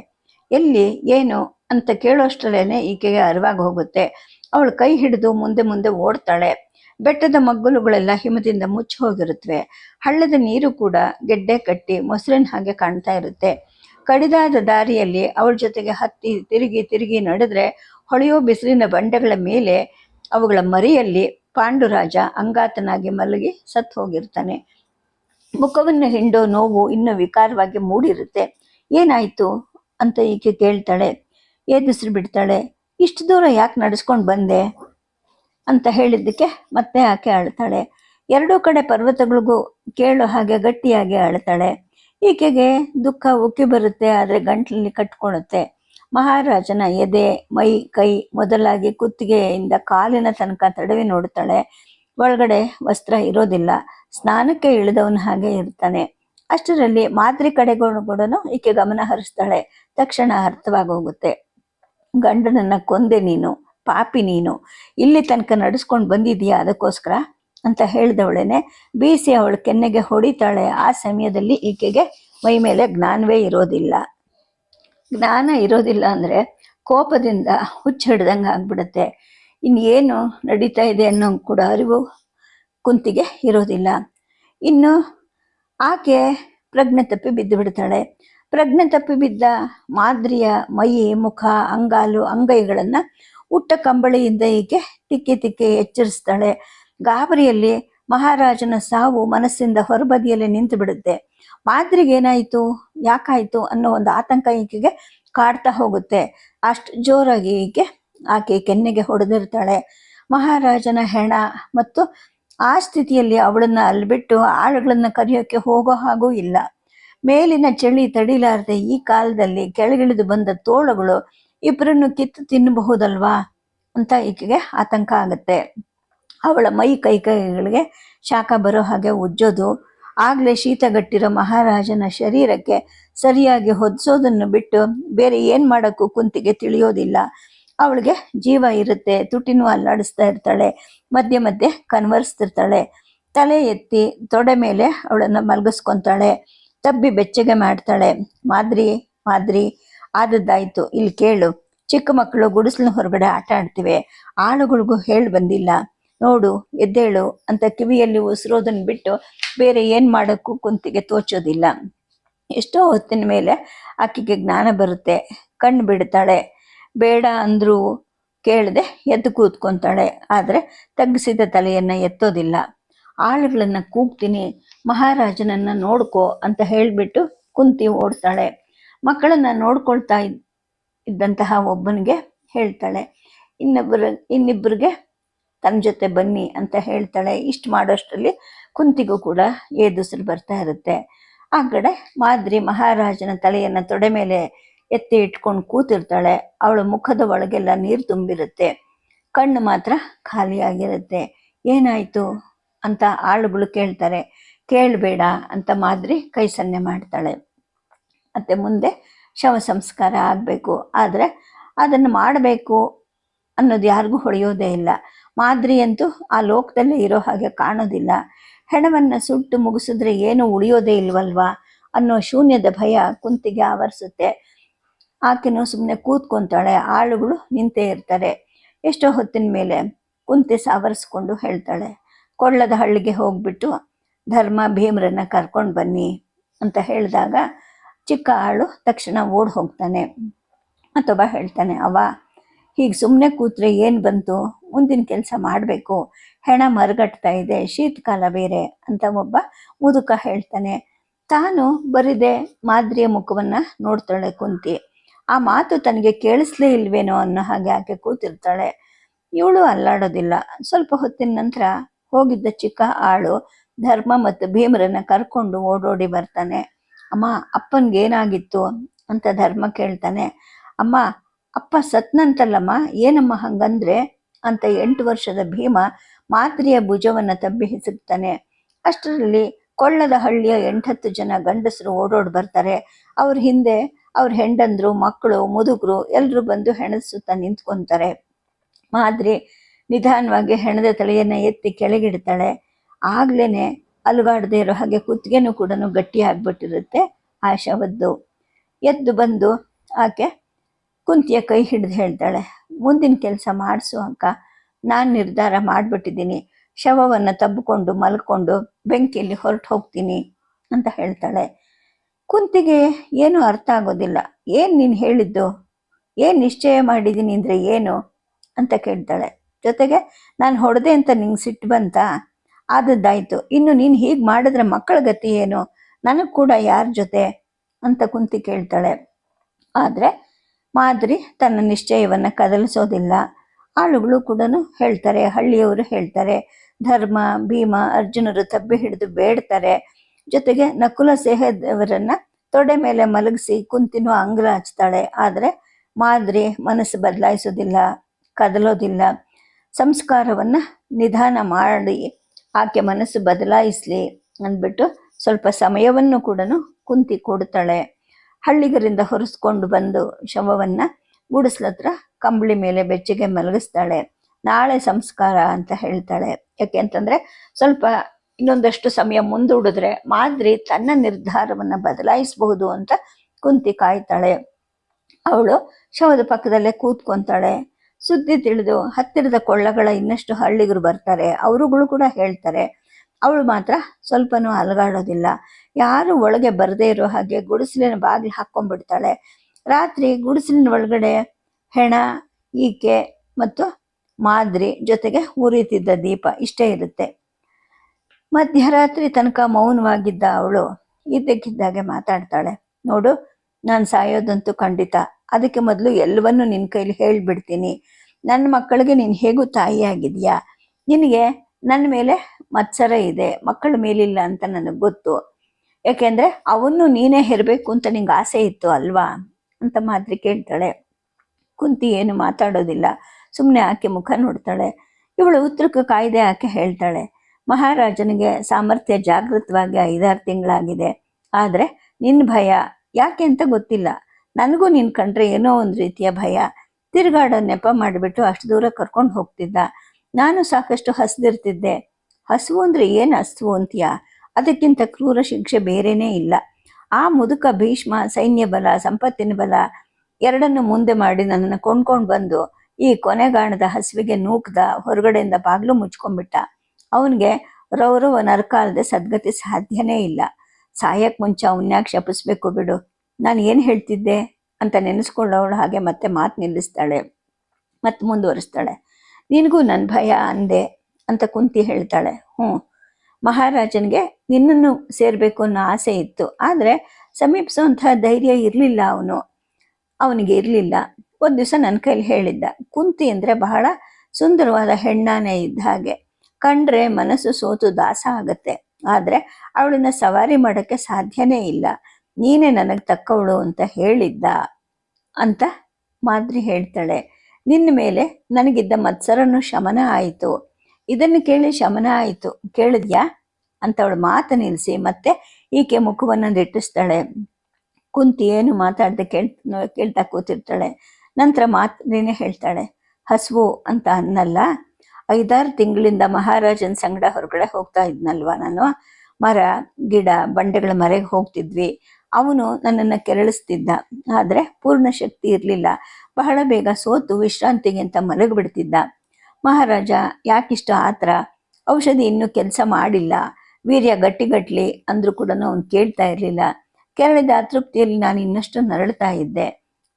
ಎಲ್ಲಿ, ಏನು ಅಂತ ಕೇಳೋಷ್ಟರಲ್ಲೇನೆ ಈಕೆಗೆ ಅರಿವಾಗಿ ಹೋಗುತ್ತೆ. ಅವಳು ಕೈ ಹಿಡಿದು ಮುಂದೆ ಮುಂದೆ ಓಡ್ತಾಳೆ. ಬೆಟ್ಟದ ಮಗ್ಗುಲುಗಳೆಲ್ಲ ಹಿಮದಿಂದ ಮುಚ್ಚಿ ಹೋಗಿರುತ್ತವೆ ಹಳ್ಳದ ನೀರು ಕೂಡ ಗೆಡ್ಡೆ ಕಟ್ಟಿ ಮೊಸರಿನ ಹಾಗೆ ಕಾಣ್ತಾ ಇರುತ್ತೆ. ಕಡಿದಾದ ದಾರಿಯಲ್ಲಿ ಅವಳ ಜೊತೆಗೆ ಹತ್ತಿ ತಿರುಗಿ ತಿರುಗಿ ನಡೆದ್ರೆ ಹೊಳೆಯೋ ಬಿಸಿಲಿನ ಬಂಡೆಗಳ ಮೇಲೆ ಅವುಗಳ ಮರಿಯಲ್ಲಿ ಪಾಂಡುರಾಜ ಅಂಗಾತನಾಗಿ ಮಲಗಿ ಸತ್ತು ಹೋಗಿರ್ತಾನೆ. ಮುಖವನ್ನು ಹಿಂಡೋ ನೋವು ಇನ್ನೂ ವಿಕಾರವಾಗಿ ಮೂಡಿರುತ್ತೆ. ಏನಾಯ್ತು? ಅಂತ ಈಕೆ ಕೇಳ್ತಾಳೆ. ಏದಿಸ್ರು ಬಿಡ್ತಾಳೆ. ಇಷ್ಟು ದೂರ ಯಾಕೆ ನಡೆಸ್ಕೊಂಡು ಬಂದೆ? ಅಂತ ಹೇಳಿದ್ದಕ್ಕೆ ಮತ್ತೆ ಆಕೆ ಅಳ್ತಾಳೆ. ಎರಡೂ ಕಡೆ ಪರ್ವತಗಳಿಗೂ ಕೇಳೋ ಹಾಗೆ ಗಟ್ಟಿಯಾಗಿ ಅಳ್ತಾಳೆ. ಈಕೆಗೆ ದುಃಖ ಉಕ್ಕಿ ಬರುತ್ತೆ, ಆದರೆ ಗಂಟ್ಲಲ್ಲಿ ಕಟ್ಕೊಳುತ್ತೆ. ಮಹಾರಾಜನ ಎದೆ, ಮೈ, ಕೈ ಮೊದಲಾಗಿ ಕುತ್ತಿಗೆಯಿಂದ ಕಾಲಿನ ತನಕ ತಡವಿ ನೋಡ್ತಾಳೆ. ಒಳಗಡೆ ವಸ್ತ್ರ ಇರೋದಿಲ್ಲ. ಸ್ನಾನಕ್ಕೆ ಇಳಿದವನ ಹಾಗೆ ಇರ್ತಾನೆ. ಅಷ್ಟರಲ್ಲಿ ಮಾದರಿ ಕಡೆಗಳು ಕೂಡ ಈಕೆ ಗಮನ ಹರಿಸ್ತಾಳೆ. ತಕ್ಷಣ ಅರ್ಥವಾಗೋಗುತ್ತೆ. ಗಂಡನನ್ನ ಕೊಂದೆ ನೀನು, ಪಾಪಿ ನೀನು. ಇಲ್ಲಿ ತನಕ ನಡೆಸ್ಕೊಂಡು ಬಂದಿದೀಯಾ ಅದಕ್ಕೋಸ್ಕರ? ಅಂತ ಹೇಳಿದವಳೇನೆ, ಬೀಸಿ ಅವಳು ಕೆನ್ನೆಗೆ ಹೊಡಿತಾಳೆ. ಆ ಸಮಯದಲ್ಲಿ ಈಕೆಗೆ ಮೈ ಮೇಲೆ ಜ್ಞಾನವೇ ಇರೋದಿಲ್ಲ. ಜ್ಞಾನ ಇರೋದಿಲ್ಲ ಅಂದರೆ ಕೋಪದಿಂದ ಹುಚ್ಚ ಹಿಡ್ದಂಗೆ ಆಗ್ಬಿಡುತ್ತೆ. ಇನ್ನೇನು ನಡೀತಾ ಇದೆ ಅನ್ನೋ ಕೂಡ ಅರಿವು ಕುಂತಿಗೆ ಇರೋದಿಲ್ಲ. ಇನ್ನು ಆಕೆ ಪ್ರಜ್ಞೆ ತಪ್ಪಿ ಬಿದ್ದು ಬಿಡ್ತಾಳೆ. ಪ್ರಜ್ಞೆ ತಪ್ಪಿ ಬಿದ್ದ ಮಾದ್ರಿಯ ಮೈ, ಮುಖ, ಅಂಗಾಲು, ಅಂಗೈಗಳನ್ನು ಉಟ್ಟ ಕಂಬಳಿಯಿಂದ ಈಕೆ ತಿಕ್ಕಿ ತಿಕ್ಕಿ ಎಚ್ಚರಿಸ್ತಾಳೆ. ಗಾಬರಿಯಲ್ಲಿ ಮಹಾರಾಜನ ಸಾವು ಮನಸ್ಸಿಂದ ಹೊರಬದಿಯಲ್ಲಿ ನಿಂತು ಬಿಡುತ್ತೆ ಮಾದ್ರಿಗೆ ಏನಾಯಿತು ಯಾಕಾಯ್ತು ಅನ್ನೋ ಒಂದು ಆತಂಕ ಈಕೆಗೆ ಕಾಡ್ತಾ ಹೋಗುತ್ತೆ. ಅಷ್ಟು ಜೋರಾಗಿ ಈಕೆ ಆಕೆ ಕೆನ್ನೆಗೆ ಹೊಡೆದಿರ್ತಾಳೆ. ಮಹಾರಾಜನ ಹೆಣ ಮತ್ತು ಆ ಸ್ಥಿತಿಯಲ್ಲಿ ಅವಳನ್ನ ಅಲ್ಲಿ ಬಿಟ್ಟು ಆಳುಗಳನ್ನ ಕರೆಯೋಕೆ ಹೋಗೋ ಹಾಗೂ ಇಲ್ಲ. ಮೇಲಿನ ಚಳಿ ತಡಿಲಾರದೆ ಈ ಕಾಲದಲ್ಲಿ ಕೆಳಗಿಳಿದು ಬಂದ ತೋಳುಗಳು ಇಬ್ಬರನ್ನು ಕಿತ್ತು ತಿನ್ನಬಹುದಲ್ವಾ ಅಂತ ಈಕೆಗೆ ಆತಂಕ ಆಗುತ್ತೆ. ಅವಳ ಮೈ ಕೈ ಕೈಗಳಿಗೆ ಶಾಖ ಬರೋ ಹಾಗೆ ಉಜ್ಜೋದು. ಆಗಲೇ ಶೀತಗಟ್ಟಿರೋ ಮಹಾರಾಜನ ಶರೀರಕ್ಕೆ ಸರಿಯಾಗಿ ಹೊದಿಸೋದನ್ನು ಬಿಟ್ಟು ಬೇರೆ ಏನು ಮಾಡೋಕ್ಕೂ ಕುಂತಿಗೆ ತಿಳಿಯೋದಿಲ್ಲ. ಅವಳಿಗೆ ಜೀವ ಇರುತ್ತೆ, ತುಟಿನೂ ಅಲ್ಲಾಡಿಸ್ತಾ ಇರ್ತಾಳೆ, ಮಧ್ಯೆ ಮಧ್ಯೆ ಕನ್ವರ್ಸ್ತಿರ್ತಾಳೆ ತಲೆ ಎತ್ತಿ ತೊಡೆ ಮೇಲೆ ಅವಳನ್ನು ಮಲಗಿಸ್ಕೊತಾಳೆ, ತಬ್ಬಿ ಬೆಚ್ಚಗೆ ಮಾಡ್ತಾಳೆ. ಮಾದ್ರಿ ಮಾದ್ರಿ, ಆದದ್ದಾಯಿತು, ಇಲ್ಲಿ ಕೇಳು. ಚಿಕ್ಕ ಮಕ್ಕಳು ಗುಡಿಸ್ಲಿನ ಹೊರಗಡೆ ಆಟ ಆಡ್ತಿವೆ. ಆಳುಗಳಿಗೂ ಹೇಳಿ ಬಂದಿಲ್ಲ. ನೋಡು, ಎದ್ದೇಳು ಅಂತ ಕಿವಿಯಲ್ಲಿ ಉಸಿರೋದನ್ನ ಬಿಟ್ಟು ಬೇರೆ ಏನ್ ಮಾಡೋಕ್ಕೂ ಕುಂತಿಗೆ ತೋಚೋದಿಲ್ಲ. ಎಷ್ಟೋ ಹೊತ್ತಿನ ಮೇಲೆ ಆಕೆಗೆ ಜ್ಞಾನ ಬರುತ್ತೆ. ಕಣ್ಣು ಬಿಡ್ತಾಳೆ. ಬೇಡ ಅಂದ್ರೂ ಕೇಳದೆ ಎದ್ದು ಕೂತ್ಕೊಂತಾಳೆ. ಆದರೆ ತಗ್ಗಿಸಿದ ತಲೆಯನ್ನ ಎತ್ತೋದಿಲ್ಲ. ಆಳುಗಳನ್ನ ಕೂಗ್ತೀನಿ, ಮಹಾರಾಜನನ್ನ ನೋಡ್ಕೋ ಅಂತ ಹೇಳಿಬಿಟ್ಟು ಕುಂತಿ ಓಡ್ತಾಳೆ. ಮಕ್ಕಳನ್ನ ನೋಡ್ಕೊಳ್ತಾ ಇದ್- ಇದ್ದಂತಹ ಒಬ್ಬನಿಗೆ ಹೇಳ್ತಾಳೆ ಇನ್ನೊಬ್ಬರ ಇನ್ನಿಬ್ಬರಿಗೆ ತನ್ನ ಜೊತೆ ಬನ್ನಿ ಅಂತ ಹೇಳ್ತಾಳೆ. ಇಷ್ಟು ಮಾಡೋಷ್ಟರಲ್ಲಿ ಕುಂತಿಗೂ ಕೂಡ ಏದುಸಲು ಬರ್ತಾ ಇರುತ್ತೆ. ಆ ಕಡೆ ಮಾದ್ರಿ ಮಹಾರಾಜನ ತಲೆಯನ್ನು ತೊಡೆ ಮೇಲೆ ಎತ್ತಿ ಇಟ್ಕೊಂಡು ಕೂತಿರ್ತಾಳೆ. ಅವಳ ಮುಖದ ಒಳಗೆಲ್ಲ ನೀರು ತುಂಬಿರುತ್ತೆ. ಕಣ್ಣು ಮಾತ್ರ ಖಾಲಿಯಾಗಿರುತ್ತೆ ಏನಾಯಿತು ಅಂತ ಆಳುಗಳು ಕೇಳ್ತಾರೆ. ಕೇಳಬೇಡ ಅಂತ ಮಾದ್ರಿ ಕೈ ಸನ್ನೆ ಮಾಡ್ತಾಳೆ. ಮತ್ತೆ ಮುಂದೆ ಶವ ಸಂಸ್ಕಾರ ಆಗಬೇಕು. ಆದರೆ ಅದನ್ನು ಮಾಡಬೇಕು ಅನ್ನೋದು ಯಾರಿಗೂ ಹೊಳೆಯೋದೇ ಇಲ್ಲ. ಮಾದ್ರಿ ಅಂತೂ ಆ ಲೋಕದಲ್ಲೇ ಇರೋ ಹಾಗೆ ಕಾಣೋದಿಲ್ಲ. ಹೆಣವನ್ನು ಸುಟ್ಟು ಮುಗಿಸಿದ್ರೆ ಏನು ಉಳಿಯೋದೇ ಇಲ್ವಲ್ವಾ? ಅನ್ನೋ ಶೂನ್ಯದ ಭಯ ಕುಂತಿಗೆ ಆವರಿಸುತ್ತೆ. ಆಕೆನೂ ಸುಮ್ಮನೆ ಕೂತ್ಕೊಂತಾಳೆ, ಆಳುಗಳು ನಿಂತೇ ಇರ್ತಾರೆ. ಎಷ್ಟೋ ಹೊತ್ತಿನ ಮೇಲೆ ಕುಂತಿ ಸಾವರಿಸ್ಕೊಂಡು ಹೇಳ್ತಾಳೆ, ಕೊಳ್ಳದ ಹಳ್ಳಿಗೆ ಹೋಗ್ಬಿಟ್ಟು ಧರ್ಮ ಭೀಮರನ್ನ ಕರ್ಕೊಂಡು ಬನ್ನಿ ಅಂತ ಹೇಳಿದಾಗ ಚಿಕ್ಕ ಆಳು ತಕ್ಷಣ ಓಡ್ ಹೋಗ್ತಾನೆ. ಮತ್ತೊಬ್ಬ ಹೇಳ್ತಾನೆ ಅವ ಹೀಗೆ ಸುಮ್ಮನೆ ಕೂತ್ರೆ ಏನು ಬಂತು? ಮುಂದಿನ ಕೆಲಸ ಮಾಡಬೇಕು. ಹೆಣ ಮರಗಟ್ತಾ ಇದೆ, ಶೀತಕಾಲ ಬೇರೆ ಅಂತ ಒಬ್ಬ ಮುದುಕ ಹೇಳ್ತಾನೆ. ತಾನು ಬರಿದೆ ಮಾದರಿಯ ಮುಖವನ್ನು ನೋಡ್ತಾಳೆ ಕುಂತಿ. ಆ ಮಾತು ತನಗೆ ಕೇಳಿಸ್ಲೇ ಇಲ್ವೇನೋ ಅನ್ನೋ ಹಾಗೆ ಆಕೆ ಕೂತಿರ್ತಾಳೆ. ಇವಳು ಅಲ್ಲಾಡೋದಿಲ್ಲ. ಸ್ವಲ್ಪ ಹೊತ್ತಿನ ನಂತರ ಹೋಗಿದ್ದ ಚಿಕ್ಕ ಆಳು ಧರ್ಮ ಮತ್ತು ಭೀಮರನ್ನ ಕರ್ಕೊಂಡು ಓಡೋಡಿ ಬರ್ತಾನೆ. ಅಮ್ಮ ಅಪ್ಪನ್ಗೆ ಏನಾಗಿತ್ತು ಅಂತ ಧರ್ಮ ಕೇಳ್ತಾನೆ. ಅಮ್ಮ ಅಪ್ಪ ಸತ್ನಂತಲ್ಲಮ್ಮ, ಏನಮ್ಮ ಹಂಗಂದ್ರೆ, ಅಂತ ಎಂಟು ವರ್ಷದ ಭೀಮ ಮಾದ್ರಿಯ ಭುಜವನ್ನು ತಬ್ಬಿ ಹಿಸುಕ್ತಾನೆ. ಅಷ್ಟರಲ್ಲಿ ಕೊಳ್ಳದ ಹಳ್ಳಿಯ ಎಂಟತ್ತು ಜನ ಗಂಡಸರು ಓಡೋಡ್ ಬರ್ತಾರೆ. ಅವ್ರ ಹಿಂದೆ ಅವ್ರ ಹೆಂಡಂದ್ರು ಮಕ್ಕಳು ಮುದುಕರು ಎಲ್ಲರೂ ಬಂದು ಹೆಣಸುತ್ತ ನಿಂತ್ಕೊಂತಾರೆ. ಮಾದ್ರಿ ನಿಧಾನವಾಗಿ ಹೆಣದ ತಲೆಯನ್ನ ಎತ್ತಿ ಕೆಳಗಿಡ್ತಾಳೆ. ಆಗ್ಲೇನೆ ಅಲುಗಾಡದೆ ಇರೋ ಹಾಗೆ ಕುತ್ತಿಗೆನೂ ಕೂಡ ಗಟ್ಟಿ ಆಗ್ಬಿಟ್ಟಿರುತ್ತೆ ಆ ಎದ್ದು ಬಂದು ಆಕೆ ಕುಂತಿಯ ಕೈ ಹಿಡಿದು ಹೇಳ್ತಾಳೆ, ಮುಂದಿನ ಕೆಲಸ ಮಾಡಿಸು ಅಕ್ಕ ನಾನು ನಿರ್ಧಾರ ಮಾಡಿಬಿಟ್ಟಿದ್ದೀನಿ. ಶವವನ್ನು ತಬ್ಬಿಕೊಂಡು ಮಲ್ಕೊಂಡು ಬೆಂಕಿಯಲ್ಲಿ ಹೊರಟು ಹೋಗ್ತೀನಿ ಅಂತ ಹೇಳ್ತಾಳೆ. ಕುಂತಿಗೆ ಏನು ಅರ್ಥ ಆಗೋದಿಲ್ಲ. ಏನು ನೀನು ಹೇಳಿದ್ದು? ಏನು ನಿಶ್ಚಯ ಮಾಡಿದ್ದೀನಿ ಅಂದರೆ ಏನು? ಅಂತ ಕೇಳ್ತಾಳೆ. ಜೊತೆಗೆ, ನಾನು ಹೊಡೆದೆ ಅಂತ ನಿಂಗೆ ಸಿಟ್ಟು ಬಂತ? ಆದದ್ದಾಯಿತು. ಇನ್ನು ನೀನು ಹೀಗೆ ಮಾಡಿದ್ರೆ ಮಕ್ಕಳ ಗತಿ ಏನು? ನನಗೆ ಕೂಡ ಯಾರ ಜೊತೆ? ಅಂತ ಕುಂತಿ ಕೇಳ್ತಾಳೆ. ಆದರೆ ಮಾದ್ರಿ ತನ್ನ ನಿಶ್ಚಯವನ್ನು ಕದಲಿಸೋದಿಲ್ಲ. ಆಳುಗಳು ಕೂಡ ಹೇಳ್ತಾರೆ, ಹಳ್ಳಿಯವರು ಹೇಳ್ತಾರೆ, ಧರ್ಮ, ಭೀಮ, ಅರ್ಜುನರು ತಬ್ಬಿ ಹಿಡಿದು ಬೇಡ್ತಾರೆ. ಜೊತೆಗೆ ನಕುಲ ಸೆಹದೇವರನ್ನ ತೊಡೆ ಮೇಲೆ ಮಲಗಿಸಿ ಕುಂತಿನೂ ಅಂಗ್ರ ಹಚ್ತಾಳೆ. ಆದರೆ ಮಾದರಿ ಮನಸ್ಸು ಬದಲಾಯಿಸೋದಿಲ್ಲ, ಕದಲೋದಿಲ್ಲ. ಸಂಸ್ಕಾರವನ್ನು ನಿಧಾನ ಮಾಡಿ, ಆಕೆ ಮನಸ್ಸು ಬದಲಾಯಿಸಲಿ ಅಂದ್ಬಿಟ್ಟು ಸ್ವಲ್ಪ ಸಮಯವನ್ನು ಕೂಡ ಕುಂತಿ ಕೊಡ್ತಾಳೆ. ಹಳ್ಳಿಗರಿಂದ ಹೊರಿಸ್ಕೊಂಡು ಬಂದು ಶವವನ್ನ ಗುಡಿಸ್ಲತ್ರ ಕಂಬಳಿ ಮೇಲೆ ಬೆಚ್ಚಗೆ ಮಲಗಿಸ್ತಾಳೆ. ನಾಳೆ ಸಂಸ್ಕಾರ ಅಂತ ಹೇಳ್ತಾಳೆ. ಯಾಕೆ ಅಂತಂದ್ರೆ ಸ್ವಲ್ಪ ಇನ್ನೊಂದಷ್ಟು ಸಮಯ ಮುಂದೂಡಿದ್ರೆ ಮಾದ್ರಿ ತನ್ನ ನಿರ್ಧಾರವನ್ನ ಬದಲಾಯಿಸಬಹುದು ಅಂತ ಕುಂತಿ ಕಾಯ್ತಾಳೆ. ಅವಳು ಶವದ ಪಕ್ಕದಲ್ಲೇ ಕೂತ್ಕೊಂತಾಳೆ. ಸುದ್ದಿ ತಿಳಿದು ಹತ್ತಿರದ ಕೊಳ್ಳಗಳ ಇನ್ನಷ್ಟು ಹಳ್ಳಿಗರು ಬರ್ತಾರೆ. ಅವರುಗಳು ಕೂಡ ಹೇಳ್ತಾರೆ ಅವಳು ಮಾತ್ರ ಸ್ವಲ್ಪನೂ ಅಲಗಾಡೋದಿಲ್ಲ. ಯಾರು ಒಳಗೆ ಬರದೇ ಇರೋ ಹಾಗೆ ಗುಡಿಸಲಿನ ಬಾಗಿಲು ಹಾಕೊಂಡ್ಬಿಡ್ತಾಳೆ ರಾತ್ರಿ ಗುಡಿಸಲಿನ ಒಳಗಡೆ ಹೆಣ, ಈಕೆ ಮತ್ತು ಮಾದ್ರಿ ಜೊತೆಗೆ ಉರಿತಿದ್ದ ದೀಪ ಇಷ್ಟೇ ಇರುತ್ತೆ. ಮಧ್ಯರಾತ್ರಿ ತನಕ ಮೌನವಾಗಿದ್ದ ಅವಳು ಇದ್ದಕ್ಕಿದ್ದಾಗೆ ಮಾತಾಡ್ತಾಳೆ. ನೋಡು, ನಾನು ಸಾಯೋದಂತೂ ಖಂಡಿತ. ಅದಕ್ಕೆ ಮೊದಲು ಎಲ್ಲವನ್ನೂ ನಿನ್ನ ಕೈಲಿ ಹೇಳಿಬಿಡ್ತೀನಿ. ನನ್ನ ಮಕ್ಕಳಿಗೆ ನೀನು ಹೇಗೂ ತಾಯಿಯಾಗಿದೆಯಾ? ನಿನಗೆ ನನ್ನ ಮೇಲೆ ಮತ್ಸರ ಇದೆ, ಮಕ್ಕಳ ಮೇಲಿಲ್ಲ ಅಂತ ನನಗೆ ಗೊತ್ತು. ಯಾಕೆಂದ್ರೆ ಅವನ್ನು ನೀನೇ ಹೆರಬೇಕು ಅಂತ ನಿಂಗೆ ಆಸೆ ಇತ್ತು ಅಲ್ವಾ? ಅಂತ ಮಾದ್ರಿ ಕೇಳ್ತಾಳೆ. ಕುಂತಿ ಏನು ಮಾತಾಡೋದಿಲ್ಲ. ಸುಮ್ಮನೆ ಆಕೆ ಮುಖ ನೋಡ್ತಾಳೆ. ಇವಳು ಉತ್ತರಕ್ಕೆ ಕಾಯ್ದೆ ಆಕೆ ಹೇಳ್ತಾಳೆ. ಮಹಾರಾಜನಿಗೆ ಸಾಮರ್ಥ್ಯ ಜಾಗೃತವಾಗಿ ಐದಾರು ತಿಂಗಳಾಗಿದೆ. ಆದರೆ ನಿನ್ನ ಭಯ ಯಾಕೆ ಅಂತ ಗೊತ್ತಿಲ್ಲ. ನನಗೂ ನಿನ್ನ ಕಂಡ್ರೆ ಏನೋ ಒಂದು ರೀತಿಯ ಭಯ. ತಿರುಗಾಡೋ ನೆಪ ಮಾಡಿಬಿಟ್ಟು ಅಷ್ಟು ದೂರ ಕರ್ಕೊಂಡು ಹೋಗ್ತಿದ್ದ. ನಾನು ಸಾಕಷ್ಟು ಹಸ್ದಿರ್ತಿದ್ದೆ. ಹಸುವು ಅಂದರೆ ಏನು ಹಸುವು ಅಂತೀಯ? ಅದಕ್ಕಿಂತ ಕ್ರೂರ ಶಿಕ್ಷೆ ಬೇರೆನೇ ಇಲ್ಲ. ಆ ಮುದುಕ ಭೀಷ್ಮ, ಸೈನ್ಯ ಬಲ, ಸಂಪತ್ತಿನ ಬಲ ಎರಡನ್ನು ಮುಂದೆ ಮಾಡಿ ನನ್ನನ್ನು ಕೊಂಡ್ಕೊಂಡು ಬಂದು ಈ ಕೊನೆಗಾಣದ ಹಸುವಿಗೆ ನೂಕ್ದ ಹೊರಗಡೆಯಿಂದ ಬಾಗಿಲು ಮುಚ್ಕೊಂಡ್ಬಿಟ್ಟ. ಅವನಿಗೆ ರೌರವ ನರಕ ಸದ್ಗತಿ ಸಾಧ್ಯನೇ ಇಲ್ಲ. ಸಾಯಕ್ ಮುಂಚೆ ಅವನ್ಯಾಕೆ ಶಪಿಸ್ಬೇಕು ಬಿಡು. ನಾನು ಏನು ಹೇಳ್ತಿದ್ದೆ? ಅಂತ ನೆನೆಸ್ಕೊಂಡವಳು ಹಾಗೆ ಮತ್ತೆ ಮಾತು ನಿಲ್ಲಿಸ್ತಾಳೆ. ಮತ್ತೆ ಮುಂದುವರಿಸ್ತಾಳೆ. ನಿನಗೂ ನನ್ನ ಭಯ ಅಂದೆ. ಅಂತ ಕುಂತಿ ಹೇಳ್ತಾಳೆ. ಹ್ಞೂ. ಮಹಾರಾಜನಿಗೆ ನಿನ್ನನ್ನು ಸೇರಬೇಕು ಅನ್ನೋ ಆಸೆ ಇತ್ತು. ಆದರೆ ಸಮೀಪಿಸುವಂತಹ ಧೈರ್ಯ ಇರಲಿಲ್ಲ ಅವನು. ಅವನಿಗೆ ಇರಲಿಲ್ಲ. ಒಂದು ದಿವಸ ನನ್ನ ಕೈಲಿ ಹೇಳಿದ್ದ. ಕುಂತಿ ಅಂದರೆ ಬಹಳ ಸುಂದರವಾದ ಹೆಣ್ಣಾನೆ ಇದ್ದ ಹಾಗೆ. ಕಂಡ್ರೆ ಮನಸ್ಸು ಸೋತು ದಾಸ ಆಗತ್ತೆ. ಆದರೆ ಅವಳನ್ನ ಸವಾರಿ ಮಾಡೋಕ್ಕೆ ಸಾಧ್ಯನೇ ಇಲ್ಲ. ನೀನೇ ನನಗೆ ತಕ್ಕವಳು ಅಂತ ಹೇಳಿದ್ದ ಅಂತ ಮಾದ್ರಿ ಹೇಳ್ತಾಳೆ. ನಿನ್ನ ಮೇಲೆ ನನಗಿದ್ದ ಮತ್ಸರನು ಶಮನ ಆಯಿತು. ಇದನ್ನು ಕೇಳಿ ಶಮನ ಆಯಿತು. ಕೇಳಿದ್ಯಾ? ಅಂತ ಅವಳು ಮಾತು ನಿಲ್ಲಿಸಿ, ಮತ್ತೆ ಈಕೆ ಮುಖವನ್ನು ದಿಟ್ಟಿಸ್ತಾಳೆ ಕುಂತಿ ಏನು ಮಾತಾಡದೆ ಕೇಳ್ ಕೇಳ್ತಾ ಕೂತಿರ್ತಾಳೆ. ನಂತರ ಮಾತೇನೆ ಹೇಳ್ತಾಳೆ. ಹಸುವು ಅಂತ ಅನ್ನಲ್ಲ. ಐದಾರು ತಿಂಗಳಿಂದ ಮಹಾರಾಜನ ಸಂಗಡ ಹೊರಗಡೆ ಹೋಗ್ತಾ ಇದ್ನಲ್ವ ನಾನು? ಮರ, ಗಿಡ, ಬಂಡೆಗಳ ಮರೆಗೆ ಹೋಗ್ತಿದ್ವಿ. ಅವನು ನನ್ನನ್ನು ಕೆರಳಿಸ್ತಿದ್ದ. ಆದರೆ ಪೂರ್ಣ ಶಕ್ತಿ ಇರಲಿಲ್ಲ. ಬಹಳ ಬೇಗ ಸೋತು ವಿಶ್ರಾಂತಿಗೆ ಅಂತ ಮಲಗಿಬಿಡ್ತಿದ್ದ. ಮಹಾರಾಜ, ಯಾಕಿಷ್ಟು ಆತರ? ಔಷಧಿ ಇನ್ನೂ ಕೆಲಸ ಮಾಡಿಲ್ಲ. ವೀರ್ಯ ಗಟ್ಟಿಗಟ್ಲಿ ಅಂದ್ರೂ ಕೂಡ ಅವನು ಕೇಳ್ತಾ ಇರಲಿಲ್ಲ. ಕೆರಳಿದ ಅತೃಪ್ತಿಯಲ್ಲಿ ನಾನು ಇನ್ನಷ್ಟು ನರಳ್ತಾ ಇದ್ದೆ.